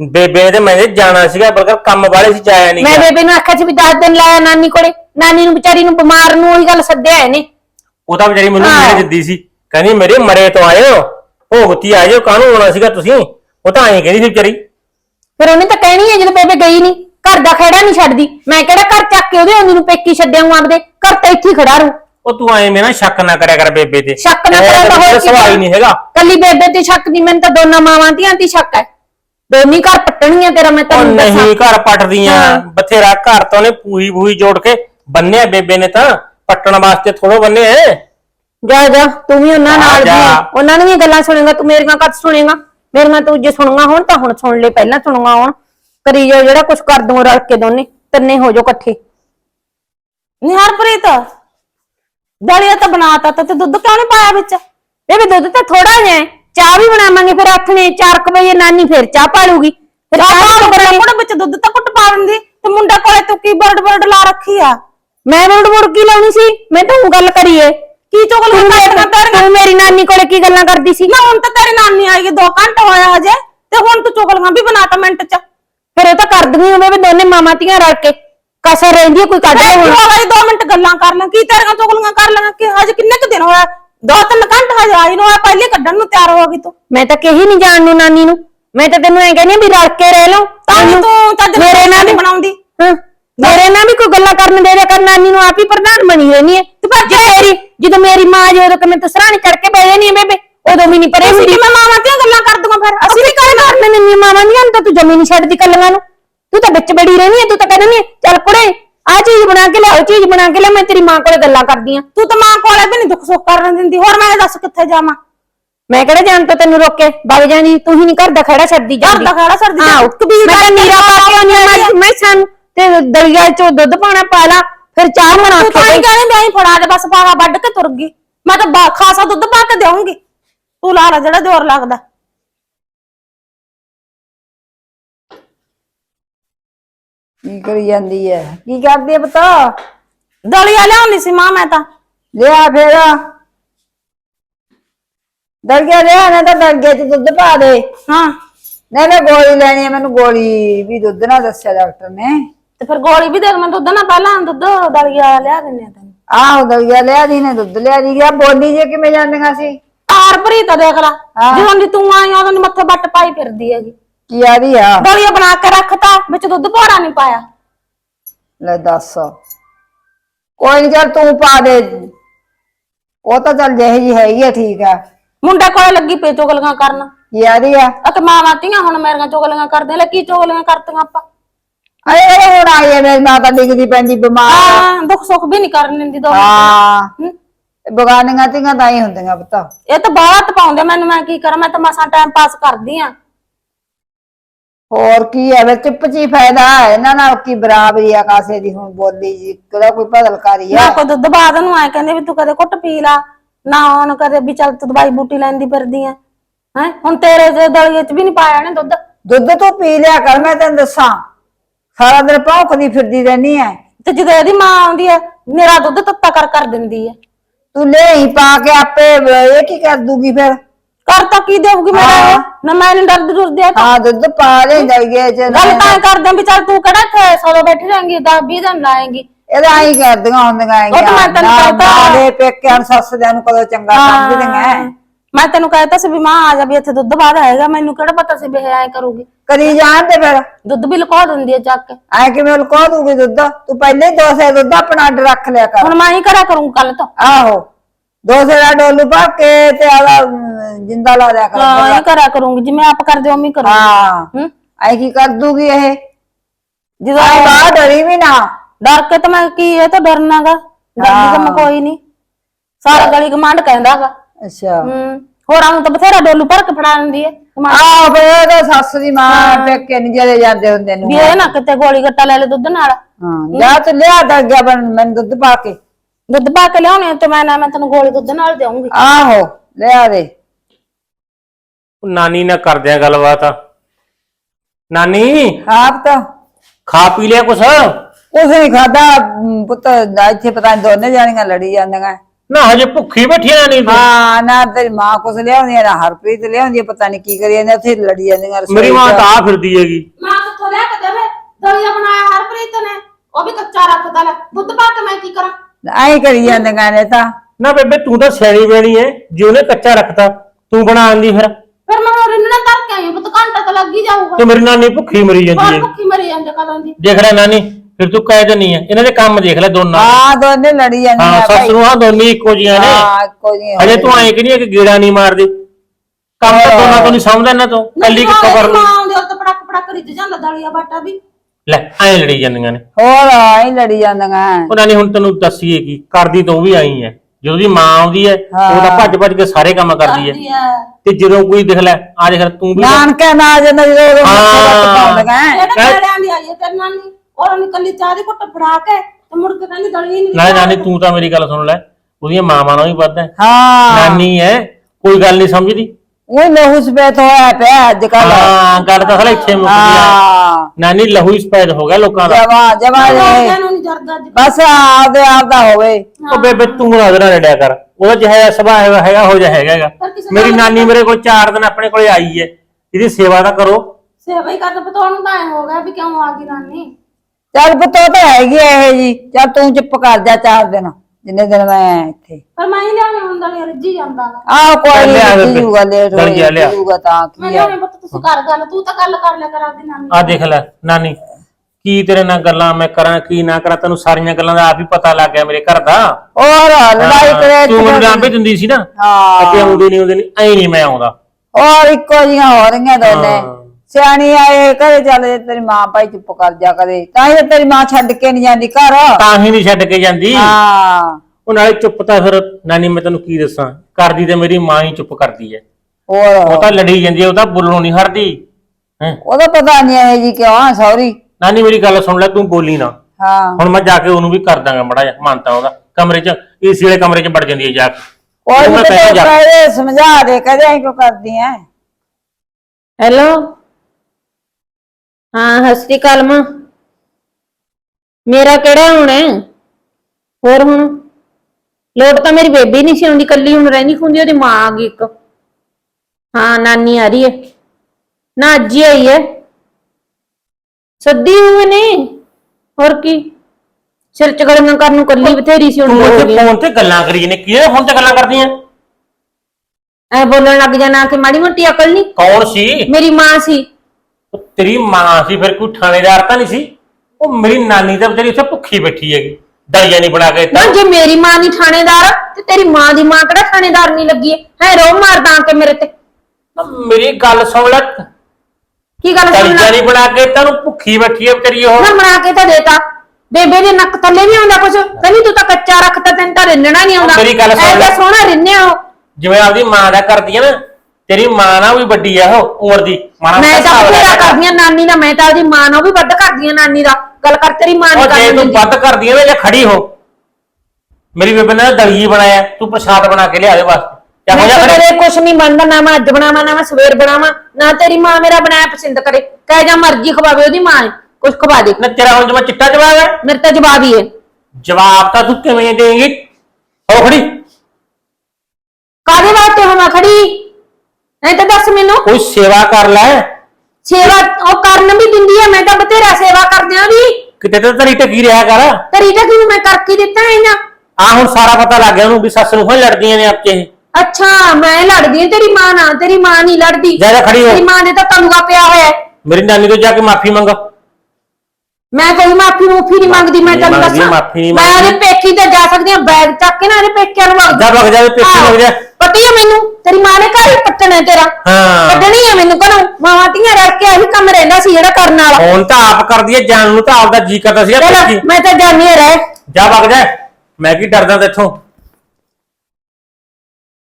ਬੇਬੇ ਨੇ ਤੇ ਮੈਂ ਜਾਣਾ ਸੀਗਾ ਬਲਕਿ ਕੰਮ ਵਾਲੇ ਸੀ ਜਾਇਆ ਨਹੀਂ ਮੈਂ ਗਿਆ। ਬੇਬੇ ਨੂੰ ਆਖਿਆ ਸੀ ਵੀ 10 ਦਿਨ ਲਾਇਆ ਨਾਨੀ ਕੋਲੇ। ਨਾਨੀ ਨੂੰ ਵਿਚਾਰੀ ਨੂੰ ਬਿਮਾਰ ਨੂੰ ਉਹੀ ਗੱਲ ਸੱਦਿਆ ਇਹਨੇ। ਉਹ ਤਾਂ ਵਿਚਾਰੀ ਮੈਨੂੰ ਹਾਂ। ਮੇਰੇ ਜਿੱਦੀ ਸੀ। ਕਹਿੰਦੀ ਮੇਰੇ ਮਰੇ ਤੋਂ ਆਏ ਹੋ ਭੋਗਤੀ ਆ ਜਾਓ ਕਾਹਨੂੰ ਆਉਣਾ ਸੀਗਾ ਤੁਸੀਂ? ਉਹ ਤਾਂ ਐਂ ਕਹਿੰਦੀ ਸੀ ਵਿਚਾਰੀ। ਫਿਰ ਉਹਨੇ ਤਾਂ ਕਹਿਣੀ ਹੈ ਜਦੋਂ ਬੇਬੇ ਗਈ ਨਹੀਂ ਘਰ ਦਾ ਖੜਾ ਨਹੀਂ ਛੱਡਦੀ। ਮੈਂ ਕਿਹੜਾ ਘਰ ਚੱਕ ਕੇ ਉਹਦੇ ਆਉਂਦੀ ਨੂੰ ਪੇਕੀ ਛੱਡਿਆ ਹੂੰ ਆਪਦੇ? ਘਰ ਤਾਂ ਇੱਥੇ ਹੀ ਖੜਾ ਰੂ ਉਹ ਤੂੰ ਐਂ ਮੇਰਾ ਸ਼ੱਕ ਨਾ ਕਰਿਆ ਕਰ ਬੇਬੇ ਤੇ। ਸ਼ੱਕ ਨਾ ਇਹ ਕਰਾਂ ਤਾਂ ਹੋਰ ਸਵਾਲ ਹੀ ਨਹੀਂ ਹੈਗਾ। ਕੱਲੀ ਬੇਬੇ ਤੇ ਸ਼ੱਕ ਨਹੀਂ ਮੈਨੂੰ ਤਾਂ ਦੋਨਾਂ ਮਾਵਾਂ ਧੀਆਂ ਤੇ ਸ਼ੱਕ ਹੈ। ਦੋਨੀ ਘਰ ਪੱਟਣੀਆਂ ਤੇਰਾ ਮੈਂ ਉਹ ਤੈਨੂੰ ਦੱਸਾਂ। ਨਹੀਂ ਘਰ ਪਟਦੀਆਂ। ਬਥੇਰਾ ਘਰ ਤੋਂ ਨੇ ਪੂਰੀ ਪੂਰੀ ਜੋੜ ਕੇ ਬੰਨਿਆ ਬੇਬੇ ਨੇ ਤਾਂ। ਪੱਟਣ ਵਾਸਤੇ ਥੋੜੋ ਬੰਨੇ ਐ। ਜਾ ਜਾ ਤੂੰ ਵੀ ਉਹਨਾਂ ਨਾਲ ਜਾ। ਉਹਨਾਂ ਦੀਆਂ ਗੱਲਾਂ ਸੁਣੇਗਾ ਤੂੰ ਮੇਰੀਆਂ ਕਦ ਸੁਣੇਗਾ। ਮੇਰੀਆਂ ਤੂੰ ਜੇ ਸੁਣੂਗਾ ਹੁਣ ਤਾਂ ਹੁਣ ਸੁਣ ਲੈ ਪਹਿਲਾਂ ਸੁਣੂਗਾ ਹੁਣ। ਕਰੀ ਜਾਓ ਜਿਹੜਾ ਕੁਝ ਕਰ ਦੂੰ ਰਲ ਕੇ ਦੋਨੇ ਤਿੰਨੇ ਹੋ ਜਾਓ ਇਕੱਠੇ। ਨੀ ਹਰਪ੍ਰੀਤ ਦਲੀਆ ਤਾਂ ਬਣਾਤਾ ਤਾ ਤੇ ਦੁੱਧ ਕਿਉਂ ਨਹੀਂ ਪਾਇਆ ਵਿੱਚ? ਬੇਬੇ ਦੁੱਧ ਤਾਂ ਥੋੜਾ ਜਿਹਾ ਹੈ। ਚਾਹ ਵੀ ਬਣਾਵਾਂਗੇ ਫਿਰ ਆਥਣੇ 4 ਵਜੇ ਨਾਨੀ ਫਿਰ ਚਾਹ ਪਾ ਲੂਗੀ ਫਿਰ ਚਾਹ ਵਿੱਚ ਦੁੱਧ ਤਾਂ ਘੁੱਟ ਪਾ ਦਿੰਦੀ ਤੇ ਮੁੰਡਾ ਕੋਲੇ ਤੂੰ ਕੀ ਬਰਡ ਬਰਡ ਲਾ ਰੱਖੀ ਆ? ਮੈਂ ਮੁੜ ਮੁੜ ਕੀ ਲਾਉਣੀ ਸੀ? ਮੈਂ ਤਾਂ ਗੱਲ ਕਰੀਏ। ਕੀ ਚੁਗਲ ਤੂੰ ਕਰਨਾ ਤੇਰੀਆਂ ਤੂੰ ਮੇਰੀ ਨਾਨੀ ਕੋਲੇ ਕੀ ਗੱਲਾਂ ਕਰਦੀ ਸੀ? ਨਾ ਹੁਣ ਤਾਂ ਤੇਰੀ ਨਾਨੀ ਆਈ 2 ਘੰਟੇ ਹੋਇਆ ਹਜੇ ਤੇ ਹੁਣ ਤੂੰ ਚੁਗਲੀਆਂ ਵੀ ਬਣਾਤਾ ਮਿੰਟ ਚ। ਫਿਰ ਉਹ ਤਾਂ ਕਰਦੀਆਂ ਹੋਵੇ ਵੀ ਦੋਨੇ ਮਾਮਾ ਧੀਆਂ ਰਲ ਕੇ। ਕਸਰ ਰਹਿੰਦੀ ਹੈ ਕੋਈ ਕੱਢ ਲਓ ਹੁਣ। ਵਾਲੀ 2 ਮਿੰਟ ਗੱਲਾਂ ਕਰ ਲਾਂ? ਕੀ ਤੇਰੀਆਂ ਚੁਗਲੀਆਂ ਕਰ ਲਾਂ ਕਿ ਹਜੇ ਕਿੰਨੇ ਕੁ ਦਿਨ ਹੋਇਆ? ਦੋ ਤਿੰਨ ਘੰਟੇ ਹਜੇ ਆਈ ਨੂੰ ਹੋਇਆ ਪਹਿਲੇ ਕੱਢਣ ਨੂੰ ਤਿਆਰ ਹੋ ਗਈ ਤੂੰ। ਮੈਂ ਤਾਂ ਕਹੀ ਨਹੀਂ ਜਾਣ ਨੂੰ ਨਾਨੀ ਨੂੰ। ਮੈਂ ਤਾਂ ਤੈਨੂੰ ਐਂ ਕਹਿੰਦੀ ਆ ਵੀ ਰਲ ਕੇ ਰਹਿ ਲਓ। ਤਾਂ ਤੂੰ ਨਾਲ ਮੇਰੇ ਨਾਲ ਬਣਾਉਂਦੀ। ਹਾਂ। ਮੇਰੇ ਨਾਲ ਵੀ ਕੋਈ ਗੱਲਾਂ ਕਰਨ ਦੇ ਦਿਆ ਕਰ ਨਾਨੀ ਨੂੰ ਆਪ ਹੀ ਪ੍ਰਧਾਨ ਬਣੀ ਰਹਿਣੀ ਹੈ। ਤੇ ਪਰ ਜੇ ਮੇਰੀ ਜਦੋਂ ਮੇਰੀ ਮਾਂ ਜੇ ਉਦੋਂ ਕਿ ਮੈਂ ਤਸਰਾਣੀ ਚੜ ਕੇ ਬਹਿ ਜਾਣੀ ਹੈ ਬੇਬੇ ਉਦੋਂ ਵੀ ਨਹੀਂ ਪਰੇ ਅਸੀਂ ਹੁੰਦੀ ਮਾਵਾਂ ਤੇ ਗੱਲਾਂ ਕਰ ਦੂੰਗਾ ਫਿਰ? ਅਸੀਂ ਵੀ ਕਰ ਕਰਨੇ ਨਹੀਂ ਮਾਵਾਂ ਦੀਆਂ? ਤਾਂ ਤੂੰ ਜਮੀ ਨਹੀਂ ਛੱਡਦੀ ਕੱਲੀਆਂ ਨੂੰ। ਤੂੰ ਤਾਂ ਵਿੱਚ ਬੜੀ ਰਹਿਣੀ ਹੈ ਤੂੰ ਤਾਂ ਕਹਿੰਦੀ ਹੈ ਚੱਲ ਕੁੜੇ ਆ ਚੀਜ਼ ਬਣਾ ਕੇ ਲਿਆ ਉਹ ਚੀਜ਼ ਬਣਾ ਕੇ ਲਿਆ ਮੈਂ ਤੇਰੀ ਮਾਂ ਕੋਲੇ ਗੱਲਾਂ ਕਰਦੀ ਆ ਤੂੰ ਤਾਂ ਮਾਂ ਕੋਲੇ ਵੀ ਨਹੀਂ ਦੁੱਖ ਸੁੱਖ ਕਰਨ ਦਿੰਦੀ ਹੋਰ ਮੈਂ ਦੱਸ ਕਿੱਥੇ ਜਾਵਾਂ? ਮੈਂ ਕਿਹੜਾ ਜਾਣ ਤੋਂ ਤੈਨੂੰ ਰੋਕੇ? ਵਗ ਜਾਂਦੀ ਤੂੰ ਹੀ ਨਹੀਂ ਘਰ ਦਾ ਖੜਾ ਛੱਡਦੀ ਜਾਂਦੀ ਦਾ ਖਹਿੜਾ ਛੱਡਦੀ ਹਾਂ ਜਾਂਦੀ। ਮੈਂ ਤਾਂ ਨੀਰਾ ਪਾ ਕੇ ਆਉਂਦੀ ਹਾਂ ਮੈਂ- ਮੈਂ ਸਾਨੂੰ ਤੇ ਦਲੀਆ ਚੋਂ ਦੁੱਧ ਪਾਣਾ ਪਾ ਲਾ ਫਿਰ ਚਾਹ ਬਣਾ ਤੂੰ ਕੇ ਤਾਂ ਹੀ ਦੇ। ਕਹਿੰਦੀ ਮੈਂ ਹੀ ਫੜਾ ਦੇ ਬਸ ਪਾਵਾ ਵੱਢ ਕੇ ਤੁਰ ਗਈ। ਮੈਂ ਤਾਂ ਬਾ- ਖਾਸਾ ਦੁੱਧ ਪਾ ਕੇ ਦੇਵਾਂਗੀ ਤੂੰ ਲਾ ਲੈ ਜਿਹੜਾ ਜ਼ੋਰ ਲੱਗਦਾ। ਕੀ ਕਰੀ ਜਾਂਦੀ ਹੈ ਕੀ ਕਰਦੀ ਹੈ ਪਤਾ? ਦਲੀਆ ਲਿਆਉਣੀ ਸੀ ਮਾਂ ਮੈਂ ਤਾਂ। ਲਿਆ ਫੇਰ। ਦਰਗਿਆ ਲਿਆ ਨਾ ਤਾਂ ਦਰਗੇ ਚ ਦੁੱਧ ਪਾ ਦੇ। ਹਾਂ। ਨਹੀਂ ਮੈਂ ਗੋਲੀ ਲੈਣੀ ਹੈ ਮੈਨੂੰ ਗੋਲੀ ਵੀ ਦੁੱਧ ਨਾ ਦੱਸਿਆ ਡਾਕਟਰ ਨੇ। ਤੇ ਫਿਰ ਗੋਲੀ ਵੀ ਦੇ ਮੈਂ ਦੁੱਧ ਨਾ ਪਹਿਲਾਂ ਦੁੱਧ ਦਲੀਆ ਲਿਆ ਦਿੰਨੇ ਆ ਤੈਨੂੰ। ਆਹੋ ਦਰਗਿਆ ਲਿਆ ਦੀ ਨੇ ਦੁੱਧ ਲਿਆ ਦੀ ਗਿਆ। ਬੋਲੀ ਜੇ ਕਿਵੇਂ ਜਾਂਦੀਆਂ ਸੀ? ਆਰ ਭਰੀ ਤਾਂ ਦੇਖ ਲੈ ਹਾਂ। ਜਦੋਂ ਦੀ ਤੂੰ ਆਈ ਉਦੋਂ ਦੀ ਮੱਥੇ ਬੱਟ ਪਾਈ ਫਿਰਦੀ ਹੈਗੀ। ਕੀ ਆ ਰਹੀ ਆ? ਦਲੀਆ ਬਣਾ ਕੇ ਰੱਖਤਾ ਵਿੱਚ ਦੁੱਧ ਭੋਰਾ ਨਹੀਂ ਪਾਇਆ। ਲੈ ਦੱਸ। ਕੋਈ ਨਹੀਂ ਚੱਲ ਤੂੰ ਪਾ ਦੇ। ਉਹ ਤਾਂ ਚੱਲ ਜਿਹੀ ਜੀ ਹੈਗੀ ਆ ਠੀਕ ਆ। ਮੁੰਡਾ ਕੋਲੇ ਲੱਗੀ ਪਈ ਚੁਗਲੀਆਂ ਕਰਨ। ਕੀ ਆ ਰਹੀ ਆ? ਅਤੇ ਮਾਵਾਂ ਧੀਆਂ ਹੁਣ ਮੇਰੀਆਂ ਚੁਗਲੀਆਂ ਕਰਦੇ ਲੈ ਕੀ ਚੁਗਲੀਆਂ ਕਰਤੀਆਂ ਆਪਾਂ? ਅਰੇ ਇਹ ਹੁਣ ਆਈ ਹੈ ਮੇਰੀ ਮਾਂ ਤਾਂ ਡਿੱਗਦੀ ਪੈਂਦੀ ਬਿਮਾਰ। ਹਾਂ ਦੁੱਖ ਸੁੱਖ ਵੀ ਨਹੀਂ ਕਰਨ ਦਿੰਦੀ ਦੋ ਹਾਂ। ਬਗਾਨੀਆਂ ਧੀਆਂ ਤਾਂ ਹੀ ਹੁੰਦੀਆਂ ਪਤਾ। ਇਹ ਤਾਂ ਬਾਹਰ ਪਾਉਂਦੇ ਮੈਨੂੰ ਮੈਂ ਕੀ ਕਰਾਂ ਮੈਂ ਤਾਂ ਮਸਾਂ ਟਾਈਮ ਪਾਸ ਕਰਦੀ ਆ। ਹੋਰ ਕੀ ਹੈ ਵੇ ਚੁੱਪ ਚੀ ਫਾਇਦਾ ਹੈ। ਇਹਨਾਂ ਨਾਲ ਕੀ ਬਰਾਬਰੀ ਆ ਕਾਸੇ ਦੀ ਹੁਣ ਬੋਲੀ ਜੀ ਕਿਹੜਾ ਕੋਈ ਬਦਲਕਾਰੀ ਨਾ ਆ। ਕੋਈ ਦੁੱਧ ਬਾਦ ਨੂੰ ਆਏ ਕਹਿੰਦੇ ਵੀ ਤੂੰ ਕਦੇ ਕੁੱਟ ਪੀ ਲਾ। ਨਾ ਹੁਣ ਕਦੇ ਵੀ ਚੱਲ ਤੂੰ ਦਵਾਈ ਬੂਟੀ ਲੈਂਦੀ ਫਿਰਦੀ ਆ। ਹੈ? ਹੁਣ ਤੇਰੇ ਦੇ ਦਲੀਏ ਚ ਵੀ ਨਹੀਂ ਪਾਇਆ ਨੇ ਦੁੱਧ। ਦੁੱਧ ਤੂੰ ਪੀ ਲਿਆ ਕਰ ਮੈਂ ਤੈਨੂੰ ਦੱਸਾਂ। ਸਾਰਾ ਦਿਨ ਭੌਂਕਦੀ ਫਿਰਦੀ ਰਹਿਨੀ ਐ। ਤੇ ਜਦੋਂ ਇਹਦੀ ਮਾਂ ਆਉਂਦੀ ਹੈ ਮੇਰਾ ਦੁੱਧ ਤੱਤਾ ਕਰ ਕਰ ਦਿੰਦੀ ਹੈ ਤੂੰ ਲੈ ਹੀ ਪਾ ਕੇ ਆਪੇ ਇਹ ਕੀ ਕਰ ਦੂਗੀ ਫਿਰ? ਕਰ ਤਾਂ ਕੀ ਦੇਊਗੀ ਮੇਰਾ ਇਹ? ਨਾ ਮੈਂ ਨਹੀਂ ਡਰਦੀ ਡਰਦੀ ਆ ਤਾਂ ਹਾਂ ਦੁੱਧ ਪਾ ਲੈ ਦਈਏ ਚ ਗੱਲ ਤਾਂ ਇਹ ਕਰਦੇ ਆ ਵੀ ਚੱਲ ਤੂੰ ਕਿਹੜਾ ਇੱਥੇ ਸੌਦਾ ਬੈਠੀ ਰਹੇਂਗੀ 10 20 ਦਿਨ ਲਾਏਂਗੀ ਇਹਦਾ ਆਈ ਕਰਦੀਆਂ ਹੁੰਦੀਆਂ ਉਹ ਤਾਂ ਮੈਂ ਤੈਨੂੰ ਨਾ- ਕਹਿ ਤਾ। ਨਾ ਦੇ ਪੇਕੇ ਹਨ ਸੱਸ ਦੇ ਨੂੰ ਕਦੋਂ ਚੰਗਾ ਸਮਝਦੀਆਂ ਮੈਂ ਤੈਨੂੰ ਕਹਿਤਾ ਸੀ ਵੀ ਮਾਂ ਆ ਜਾ ਵੀ ਇੱਥੇ ਦੁੱਧ ਬਾਦ ਆਏਗਾ ਮੈਨੂੰ ਕਿਹੜਾ ਪਤਾ ਸੀ ਵੀ ਇਹ ਐ ਕਰੂਗੀ। ਕਰੀ ਜਾਣ ਤੇ ਫਿਰ। ਦੁੱਧ ਵੀ ਲੁਕਾ ਦਿੰਦੀ ਹੈ ਚੱਕ ਕੇ। ਐ ਕਿਵੇਂ ਲੁਕਾ ਦੂਗੀ ਦੁੱਧ? ਤੂੰ ਪਹਿਲੇ ਹੀ ਦੋ ਸੇ ਦੁੱਧ ਆਪਣਾ ਅੱਡ ਰੱਖ ਲਿਆ ਕਰ। ਹੁਣ ਮੈਂ ਹੀ ਕਰਿਆ ਕਰੂੰ ਕੱਲ ਤੋਂ। ਆਹੋ। ਦੋ ਸੇ ਦਾ ਡੋਲੂ ਪਾ ਕੇ ਤੇ ਆਦਾ ਜਿੰਦਾ ਲਾ ਦਿਆ ਕਰ। ਹਾਂ ਇਹ ਕਰਿਆ ਕਰੂੰਗੀ ਜਿਵੇਂ ਆਪ ਕਰਦੇ ਉਵੇਂ ਹੀ ਕਰੂੰਗੀ। ਹਾਂ। ਹੂੰ? ਐ ਕੀ ਕਰ ਦੂਗੀ ਇਹ? ਜਦੋਂ ਆਏ ਬਾਹਰ ਡਰੀ ਵੀ ਨਾ। ਡਰ ਕੇ ਤਾਂ ਮੈਂ ਕੀ ਇਹ ਤਾਂ ਡਰਨਾਗਾ ਡਰਦੀ ਤਾਂ ਮੈਂ ਕੋਈ ਨਹੀਂ। ਸਾਰਾ ਗਲੀ ਕਮਾਂਡ ਕਹਿੰਦਾਗਾ ਅੱਛਾ। ਹੂੰ। ਹੋਰਾਂ ਨੂੰ ਤਾਂ ਬਥੇਰਾ ਡੋਲੂ ਭਰ ਕੇ ਫੜਾ ਦਿੰਦੀ ਹੈ ਆਹ ਫੇਰ ਉਹਦੇ ਸੱਸ ਦੀ ਮਾਂ ਪੇਕੇ ਨਹੀਂ ਜਲੇ ਜਾਂਦੇ ਹੁੰਦੇ ਨੂੰ। ਵੀ ਇਹ ਨਾ ਕਿਤੇ ਗੋਲੀ ਗੱਟਾ ਲੈ ਲੈ ਦੁੱਧ ਨਾਲ। ਹਾਂ ਜਾ ਤੂੰ ਲਿਆ ਤਾਂ ਗਿਆ ਬਣ ਮੈਨੂੰ ਦੁੱਧ ਪਾ ਕੇ। ਦੁੱਧ ਪਾ ਕੇ ਲਿਆਉਣੇ ਤੇ ਮੈਂ ਨਾ ਮੈਂ ਤੈਨੂੰ ਗੋਲੀ ਦੁੱਧ ਨਾਲ ਦੇਵਾਂਗੀ ਆਹੋ ਲਿਆ ਦੇ। ਨਾਨੀ ਨਾਲ ਕਰਦੇ ਆ। ਗੱਲਬਾਤ ਨਾਨੀ ਆਪ ਤਾਂ ਖਾ ਪੀ ਲਿਆ ਕੁਛ? ਉਸ ਨਹੀਂ ਖਾਦਾ ਪੁੱਤ ਦਾ ਇੱਥੇ ਪਤਾ ਨਹੀਂ ਦੋਨੇ ਜਾਣੀਆਂ ਲੜੀ ਜਾਂਦੀਆਂ। ਨਾ ਹਜੇ ਭੁੱਖੀ ਬੈਠੀ ਆ ਨਾਨੀ ਤੂੰ ਹਾਂ ਨਾ ਤੇਰੀ ਮਾਂ ਕੁਛ ਲਿਆਉਂਦੀ ਆ ਨਾ ਹਰਪ੍ਰੀਤ ਲਿਆਉਂਦੀ ਆ ਪਤਾ ਨਹੀਂ ਕੀ ਕਰੀ ਜਾਂਦੇ ਉੱਥੇ ਲੜੀ ਜਾਂਦੀਆਂ ਰਸੋਈ ਮੇਰੀ ਮਾਂ ਚ। ਤਾਂ ਆ ਫਿਰਦੀ ਹੈਗੀ। ਮਾਂ ਕਿੱਥੋਂ ਲਿਆ ਕੇ ਦੇਵੇ? ਦਲੀਆ ਬਣਾਇਆ ਹਰਪ੍ਰੀਤ ਨੇ। ਉਹ ਵੀ ਕੱਚਾ ਰੱਖਦਾ ਲੈ। ਦੁੱਧ ਪਾ ਕੇ ਮੈਂ ਕੀ ਕਰਾਂ? ਐਂ ਕਰੀ ਜਾਂਦੀਆਂ ਨੇ ਤਾਂ। ਨਾ ਬੇਬੇ ਤੂੰ ਤਾਂ ਸਿਆਣੀ ਬਣੀ ਐ। ਜੇ ਉਹਨੇ ਕੱਚਾ ਰੱਖਤਾ ਤੂੰ ਬਣਾ ਆਂਦੀ ਫਿਰ। ਫਿਰ ਮੈਂ ਹੁਣ ਰਿੰਨਣਾ ਧਰ ਕੇ ਆਈ ਹਾਂ, ਪੁੱਤ ਘੰਟਾ ਤਾਂ ਲੱਗ ਹੀ ਜਾਊਗਾ। ਤੇ ਮੇਰੀ ਨਾਨੀ ਭੁੱਖੀ ਮਰੀ ਜਾਂਦੀ ਹੋਰ ਹੈ ਭੁੱਖੀ ਮਰੀ ਜਾਂਦੇ ਕਦੋਂ ਦੀ? ਦੇਖ ਲੈ ਨਾਨੀ ਫਿਰ ਤੂੰ ਕਹਿ ਦਿੰਨੀ ਐ ਇਹਨਾਂ ਦੇ ਕੰਮ ਦੇਖ ਲੈ ਦੋਨਾਂ ਦੇ। ਹਾਂ ਦੋਨੇ ਲੜੀ ਜਾਂਦੀਆਂ ਹਾਂ ਸੱਸ ਨੂੰ ਆ ਦੋਨੀ ਇੱਕੋ ਜੀਆਂ ਨੇ। ਹਾਂ ਕੋਈ ਨਹੀਂ ਹਜੇ ਤੂੰ ਐਂ ਕਿ ਨਹੀਂ ਕਿ ਗੇੜਾ ਨਹੀਂ ਮਾਰਦੀ? ਕੰਮ ਤਾਂ ਦੋਨਾਂ ਤੋਂ ਨਹੀਂ ਸਮਝਦਾ ਇਹਨਾਂ ਤੋਂ। ਕੱਲੀ ਕਿੱਥੋਂ ਕਰ ਲੂ ਮਾਂ ਆਉਂਦੀ ਉਹ ਤਾਂ ਪੜਕ ਪੜਕ ਰਿੱਝ ਜਾਂਦਾ ਦਲੀਆ ਬਾਟਾ ਵੀ। ਲੈ ਐਂ ਲੜੀ ਜਾਂਦੀਆਂ ਨੇ। ਹੋਰ ਆਈ ਲੜੀ ਜਾਂਦੀਆਂ ਉਹਨਾਂ ਨੇ ਹੁਣ ਤੈਨੂੰ ਦੱਸੀਏ ਕੀ ਕਰਦੀ ਤਾਂ ਉਹ ਵੀ ਆਈ ਹੈ ਜਦੋਂ ਦੀ ਮਾਂ ਆਉਂਦੀ ਹੈ। ਉਹ ਤਾਂ ਭੱਜ ਭੱਜ ਕੇ ਸਾਰੇ ਕੰਮ ਕਰਦੀ ਹੈ ਤੇ ਜਦੋਂ ਕੋਈ ਦਿਖ ਲੈ ਆ ਦੇਖ ਤੂੰ ਵੀ ਨਾਨਕੇ ਨਾ ਜਦੋਂ ਉਦੋਂ ਹਾਂ। ਪਾਉਂਦੀਆਂ ਦੀ ਆਈ ਹੈ ਤੇਰੇ ਨਾਨੀ? ਔਰ ਉਹਨੇ ਕੱਲੀ ਚਾਹ ਦੀ ਘੁੱਟ ਫੜਾ ਕੇ ਤੇ ਮੁੜ ਕੇ ਕਹਿੰਦੀ ਦਲੀ ਨਹੀਂ ਨਾਲੇ ਨਾਨੀ ਤੂੰ ਤਾਂ ਮੇਰੀ ਗੱਲ ਸੁਣ ਲੈ ਉਹਦੀਆਂ ਮਾਵਾਂ ਨਾਲ ਵੀ ਵੱਧ ਹੈ। ਹਾਂ। ਨਾਨੀ ਹੈ ਕੋਈ ਗੱਲ ਨਹੀਂ ਸਮਝਦੀ। ਉਹ ਲਹੂ ਸਪੇਤ ਹੋਇਆ ਪਿਆ ਅੱਜ ਕੱਲ ਹਾਂ ਗੱਲ ਤਾਂ ਸਾਲਾ ਇੱਥੇ ਮੁੱਕਦੀ ਆ। ਹਾਂ। ਨਾਨੀ ਲਹੂ ਸਪੈਦ ਹੋ ਗਿਆ ਲੋਕਾਂ ਦਾ। ਜਵਾ ਜਵਾ ਇਹਨਾਂ ਨੂੰ ਨਹੀਂ ਜਰਦਾ ਅੱਜ ਬਸ ਆਪਦੇ ਆਪ ਦਾ ਹੋਵੇ। ਉਹ ਬੇਬੇ ਤੂੰ ਨਜ਼ਰ ਕਰ। ਉਹਦਾ ਜਿਹੜਾ ਸੁਭਾਅ ਹੈਗਾ ਹੈਗਾ ਹੋ ਜਾ ਹੈਗਾ ਹੈਗਾ। ਪਰ ਕਿਸੇ ਮੇਰੀ ਨਾਨੀ ਮੇਰੇ ਕੋਲ 4 ਦਿਨ ਆਪਣੇ ਕੋਲੇ ਆਈ ਹੈ। ਇਹਦੀ ਸੇਵਾ ਤਾਂ ਕਰੋ। ਸੇਵਾ ਹੀ ਕਰਦੇ ਪਤਾਉਣ ਨੂੰ ਤਾਂ ਐਂ ਹੋ ਗਿਆ ਵੀ ਕਿਉਂ ਆ ਗਈ ਨਾਨੀ। ਚੱਲ ਪੁੱਤੋ ਤਾਂ ਹੈਗੀ ਆ ਇਹ ਜੀ। ਚੱਲ ਤੂੰ ਚੁੱਪ ਕਰ ਜਾ ਚਾਰ ਦਿਨ। ਜਿੰਨੇ ਦਿਨ ਮੈਂ ਇੱਥੇ। ਪਰ ਮੈਂ ਹੀ ਲਿਆਉਣੇ ਹੁੰਦਾ ਨਹੀਂ ਰੱਜੀ ਜਾਂਦਾ ਗਾ। ਆਹ ਕੋਈ ਲਿਆ ਨਹੀਂ ਬੇਬੇ। ਜੂਗਾ ਲੇਟ ਚੱਲ ਗਿਆ, ਲਿਆ। ਜੂਗਾ ਤਾਂ ਮੈਂ ਕੀ ਆ। ਲਿਆਉਣੇ ਪੁੱਤ ਤੁਸੀਂ ਕਰ ਗੱਲ ਤੂੰ ਤਾਂ ਗੱਲ ਕਰ ਲਿਆ ਕਰ ਆਪਦੀ ਨਾਨੀ ਆ ਦੇਖ ਲੈ ਨਾਨੀ ਕੀ ਤੇਰੇ ਨਾਲ ਗੱਲਾਂ ਮੈਂ ਕਰਾਂ ਕੀ ਨਾ ਕਰਾਂ ਤੈਨੂੰ ਸਾਰੀਆਂ ਗੱਲਾਂ ਦਾ ਆਪ ਹੀ ਪਤਾ ਲੱਗ ਗਿਆ ਮੇਰੇ ਘਰ ਦਾ। ਹੋਰ ਲੜਾਈ ਕਰੇ ਤੂੰ ਮੈਨੂੰ ਲਾਂਬੇ ਦਿੰਦੀ ਸੀ ਨਾ ਹਾਂ। ਕਿ ਆਉਂਦੇ ਨਹੀਂ ਆਉਂਦੇ ਨਹੀਂ ਐ ਨਹੀਂ ਮੈਂ ਆਉਂਦਾ। ਹੋਰ ਇੱਕੋ ਜੀਆਂ ਹੋ ਰਹੀਆਂ ਦੋਨੇ। ਹਾਂ। ਸਿਆਣੀ ਆਏ ਘਰੇ ਚੱਲ ਜੇ ਤੇਰੀ ਮਾਂ ਭਾਈ ਚੁੱਪ ਕਰ ਜਾ ਕਰੇ ਤਾਂ ਹੀ ਤਾਂ ਤੇਰੀ ਮਾਂ ਛੱਡ ਕੇ ਨਹੀਂ ਜਾਂਦੀ ਘਰ। ਤਾਂ ਹੀ ਨਹੀਂ ਛੱਡ ਕੇ ਜਾਂਦੀ। ਹਾਂ। ਉਹ ਨਾਲੇ ਚੁੱਪ ਤਾਂ ਫਿਰ ਨਾਨੀ ਮੈਂ ਤੈਨੂੰ ਕੀ ਦੱਸਾਂ? ਕਰਦੀ ਤੇ ਮੇਰੀ ਮਾਂ ਹੀ ਚੁੱਪ ਕਰਦੀ ਹੈ ਹੋਰ। ਉਹ ਤਾਂ ਲੜੀ ਜਾਂਦੀ ਉਹ ਤਾਂ ਬੋਲਣੋਂ ਨਹੀਂ ਹਟਦੀ। ਹੈਂ? ਉਹਦਾ ਪਤਾ ਨਹੀਂ ਇਹ ਜੀ ਕਿਉਂ ਆ ਸੌਰੀ। ਨਾਨੀ ਮੇਰੀ ਗੱਲ ਸੁਣ ਲੈ ਤੂੰ ਬੋਲੀ ਨਾ। ਹਾਂ। ਹੁਣ ਮੈਂ ਜਾ ਕੇ ਉਹਨੂੰ ਵੀ ਕਰ ਦਾਂਗਾ ਮੜਾ ਜਾ ਮੰਨਤਾ ਉਹਦਾ। ਕਮਰੇ 'ਚ ਏਸੀ ਵਾਲੇ ਕਮਰੇ 'ਚ ਵੜ ਜਾਂਦੀ ਹੈ ਜਾ ਕੇ। ਕੋਈ ਉਹਨੂੰ ਮੈਂ ਜਾ- ਸਮਝਾ ਦੇ ਕਦੇ ਐਂ ਕਿਉਂ ਕਰਦੀ ਐ? ਹੈਲੋ? ਹਾਂ ਸਤਿ ਸ਼੍ਰੀ ਅਕਾਲ ਮਾਂ। ਮੇਰਾ ਕਿਹੜਾ ਹੁਣ? ਹੈ ਹੋਰ ਹੁਣ? ਲੋਟ ਤਾਂ ਮੇਰੀ ਬੇਬੀ ਨਹੀਂ ਸੀ ਆਉਂਦੀ ਕੱਲੀ ਹੁਣ ਰਹਿੰਦੀ ਖੁੰਦੀ ਉਹਦੀ ਮਾਂ ਆ ਗਈ ਇੱਕ। ਹਾਂ ਨਾਨੀ ਆ ਰਹੀ ਹੈ। ਨਾ ਅੱਜ ਹੀ ਆਈ ਹੈ। ਸੱਦੀ ਹੋਏ ਨੇ ਹੋਰ ਕੀ? ਸਿਰ ਚ ਗਲੀਆਂ ਕਰਨ ਨੂੰ ਕੱਲੀ ਬਥੇਰੀ ਸੀ ਹੁਣ ਤੂੰ ਬੋਲ ਇੱਥੇ ਗਈ ਫੋਨ ਤੇ ਗੱਲਾਂ ਕਰੀ ਨੇ। ਕਿਹਦੇ ਫੋਨ ਤੇ ਗੱਲਾਂ ਕਰਦੀਆਂ? ਐ ਬੋਲਣ ਲੱਗ ਜਾਣਾ ਕਿ ਮਾੜੀ ਮੋਟੀ ਅਕਲ ਨਹੀਂ ਕੌਣ ਸੀ? ਮੇਰੀ ਮਾਂ ਸੀ। ਉਹ ਤੇਰੀ ਮਾਂ ਸੀ ਫਿਰ ਕੋਈ ਥਾਣੇਦਾਰ ਤਾਂ ਨਹੀਂ ਸੀ? ਉਹ ਮੇਰੀ ਨਾਨੀ ਤਾਂ ਵਿਚਾਰੀ ਉੱਥੇ ਭੁੱਖੀ ਬੈਠੀ ਹੈਗੀ ਦਲੀਆ ਨਹੀਂ ਬਣਾ ਕੇ ਨਾ ਦਿੱਤਾ। ਜੇ ਮੇਰੀ ਮਾਂ ਨਹੀਂ ਥਾਣੇਦਾਰ ਤੇ ਤੇਰੀ ਮਾਂ ਦੀ ਮਾਂ ਕਿਹੜਾ ਥਾਣੇਦਾਰ ਨਹੀਂ ਲੱਗੀ ਹੈ? ਰੋ ਮਾਰਦਾ ਤੇ ਮੇਰੇ ਤੇ। ਨਾ ਮੇਰੀ ਗੱਲ ਸੁਣ ਲੈ। ਕੀ ਗੱਲ ਸੁਣ ਦਲੀਆ ਲੈ? ਨਹੀਂ ਬਣਾ ਕੇ ਤੈਨੂੰ ਭੁੱਖੀ ਬੈਠੀ ਹੈ ਵਿਚਾਰੀ ਉਹ। ਨਾ ਬਣਾ ਕੇ ਤਾਂ ਦੇਤਾ। ਬੇਬੇ ਦੇ ਨੱਕ ਥੱਲੇ ਵੀ ਆਉਂਦਾ ਕੁਛ। ਕਹਿੰਦੀ ਤੂੰ ਤਾਂ ਕੱਚਾ ਰੱਖਤਾ ਤੈਨੂੰ ਤਾਂ ਰਿੰਨਣਾ ਨਹੀਂ ਆਉਂਦਾ। ਮੇਰੀ ਗੱਲ ਸੁਣ ਲੈ। ਸੋਹਣਾ ਰਿੰਨਿਆ ਉਹ। ਜਿਵੇਂ ਆਪਦੀ ਮਾਂ ਦਾ ਕਰਦੀ ਹੈ ਨਾ ਤੇਰੀ ਮਾਂ ਨਾਲ ਵੀ ਵੱਡੀ ਆ ਉਹ ਉਮਰ ਦੀ। ਮੈਂ ਤਾਂ ਬਥੇਰਾ ਕਰਦੀ ਆਂ ਨਾਨੀ ਦਾ ਮੈਂ ਤਾਂ ਉਹਦੀ ਮਾਂ ਨਾਲ ਵੀ ਵੱਧ ਕਰਦੀ ਆਂ ਨਾਨੀ ਦਾ। ਗੱਲ ਕਰ ਤੇਰੀ ਮਾਂ ਉਹ ਨਹੀਂ ਜੇ ਤੂੰ ਵੱਧ ਕਰਦੀ ਨਾ ਜੇ ਖੜੀ ਹੋ। ਮੇਰੀ ਬੇਬੇ ਨੇ ਦਲੀਆ ਬਣਾਇਆ ਤੂੰ ਪ੍ਰਸ਼ਾਦ ਬਣਾ ਕੇ ਲਿਆ ਦੇ ਵਾਸਤੇ ਜਾ ਹੋ ਮੈਂ ਜਾ ਤਾਂ ਖੜੀ। ਕਦੇ ਕੁਛ ਨਹੀਂ ਬਣਦਾ ਨਾ ਮੈਂ ਅੱਜ ਬਣਾਵਾਂ ਨਾ ਮੈਂ ਸਵੇਰ ਬਣਾਵਾਂ ਨਾ ਤੇਰੀ ਮਾਂ ਮੇਰਾ ਬਣਾਇਆ ਪਸੰਦ ਕਰੇ। ਕਹਿ ਜਾ ਮਰਜ਼ੀ ਖਵਾਵੇ ਉਹਦੀ ਮਾਂ ਕੁਛ ਖਵਾ ਦੇ। ਨਾ ਤੇਰਾ ਹੁਣ ਜਮਾ ਚਿੱਟਾ ਜਵਾਬ ਹੈ? ਮੇਰੇ ਤਾਂ ਜਵਾਬ ਹੀ ਹੈ। ਜਵਾਬ ਤਾਂ ਤੂੰ ਕਿਵੇਂ ਦੇਂਗੀ? ਹੋ ਖੜੀ। ਕਾਦੇ ਵਾਸਤੇ ਹੋਵਾਂ ਖੜੀ? ਨਹੀਂ ਤਾਂ ਦੱਸ ਮੈਨੂੰ। ਕੋਈ ਸੇਵਾ ਕਰ ਲੈ। ਸੇਵਾ ਉਹ ਕਰਨ ਵੀ ਦਿੰਦੀ ਆ ਮੈਂ ਤਾਂ ਬਥੇਰਾ ਸੇਵਾ ਕਰਦਿਆਂ ਵੀ ਕਿਤੇ ਤਾਂ ਤੇਰੀ ਟਕੀ ਰਿਹਾ ਕਰ। ਤੇਰੀ ਤਾਂ ਕਿਉਂ ਮੈਂ ਕਰਕੇ ਦਿੱਤਾ ਇਹਨਾਂ। ਆ ਹੁਣ ਸਾਰਾ ਪਤਾ ਲੱਗ ਗਿਆ ਉਹਨੂੰ ਵੀ ਸੱਸ ਨੂੰ ਹੋਈ ਲੜਦੀਆਂ ਨੇ ਆਪਕੇ। ਅੱਛਾ ਮੈਂ ਲੜਦੀ ਆ ਤੇਰੀ ਮਾਂ ਨਾਲ ਤੇਰੀ ਮਾਂ ਨਹੀਂ ਲੜਦੀ। ਜਾ ਜਾ ਖੜੀ ਹੋ। ਤੇਰੀ ਮਾਂ ਦੇ ਤਾਂ ਤਲੂਆ ਪਿਆ ਹੋਇਆ ਹੈ। ਮੇਰੀ ਨਾਨੀ ਤੋਂ ਜਾ ਕੇ ਮਾਫੀ ਮੰਗ। ਮੈਂ ਕੋਈ ਮਾਫੀ ਮੂਫੀ ਨਹੀਂ ਮੰਗਦੀ ਮੈਂ ਨਹੀਂ ਤੈਨੂੰ ਮੰਗਦੀ, ਦੱਸਾਂ। ਮਾਫ਼ੀ ਨਹੀਂ ਮੈਂ ਉਹਦੇ ਮੰਗਦੀ। ਪੇਕੀ ਤੇ ਜਾ ਸਕਦੀ ਆ ਬੈਗ ਚੱਕ ਕੇ ਨਾ ਇਹਦੇ ਪੇਕਿਆਂ ਨੂੰ ਵਗ ਜਾ। ਵਗ ਜਾ ਇਹਦੇ ਪੇਕੀ ਵਗ ਜਾ। ਪਤੀ ਆ ਮੈਨੂੰ ਤੇਰੀ ਮਾਂ ਨੇ ਘਰ ਹੀ ਪੱਟਣਾ ਤੇਰਾ। ਹਾਂ। ਕੱਢਣੀ ਆ ਮੈਨੂੰ ਘਰੋਂ। ਮਾਵਾਂ ਧੀਆਂ ਰਲ ਕੇ ਆਹੀ ਕੰਮ ਰਹਿੰਦਾ ਸੀ ਜਿਹੜਾ ਕਰਨ ਵਾਲਾ। ਹੁਣ ਤਾਂ ਆਪ ਕਰਦੀ ਹੈ ਜਾਣ ਨੂੰ ਤਾਂ ਆਪਦਾ ਜੀ ਕਰਦਾ ਸੀ ਚਲ ਮੈਂ ਤਾਂ ਜਾਣੀ ਰਹਿ। ਜਾ ਵਗ ਜਾ ਮੈਂ ਕੀ ਡਰਦਾ ਤੇਥੋਂ?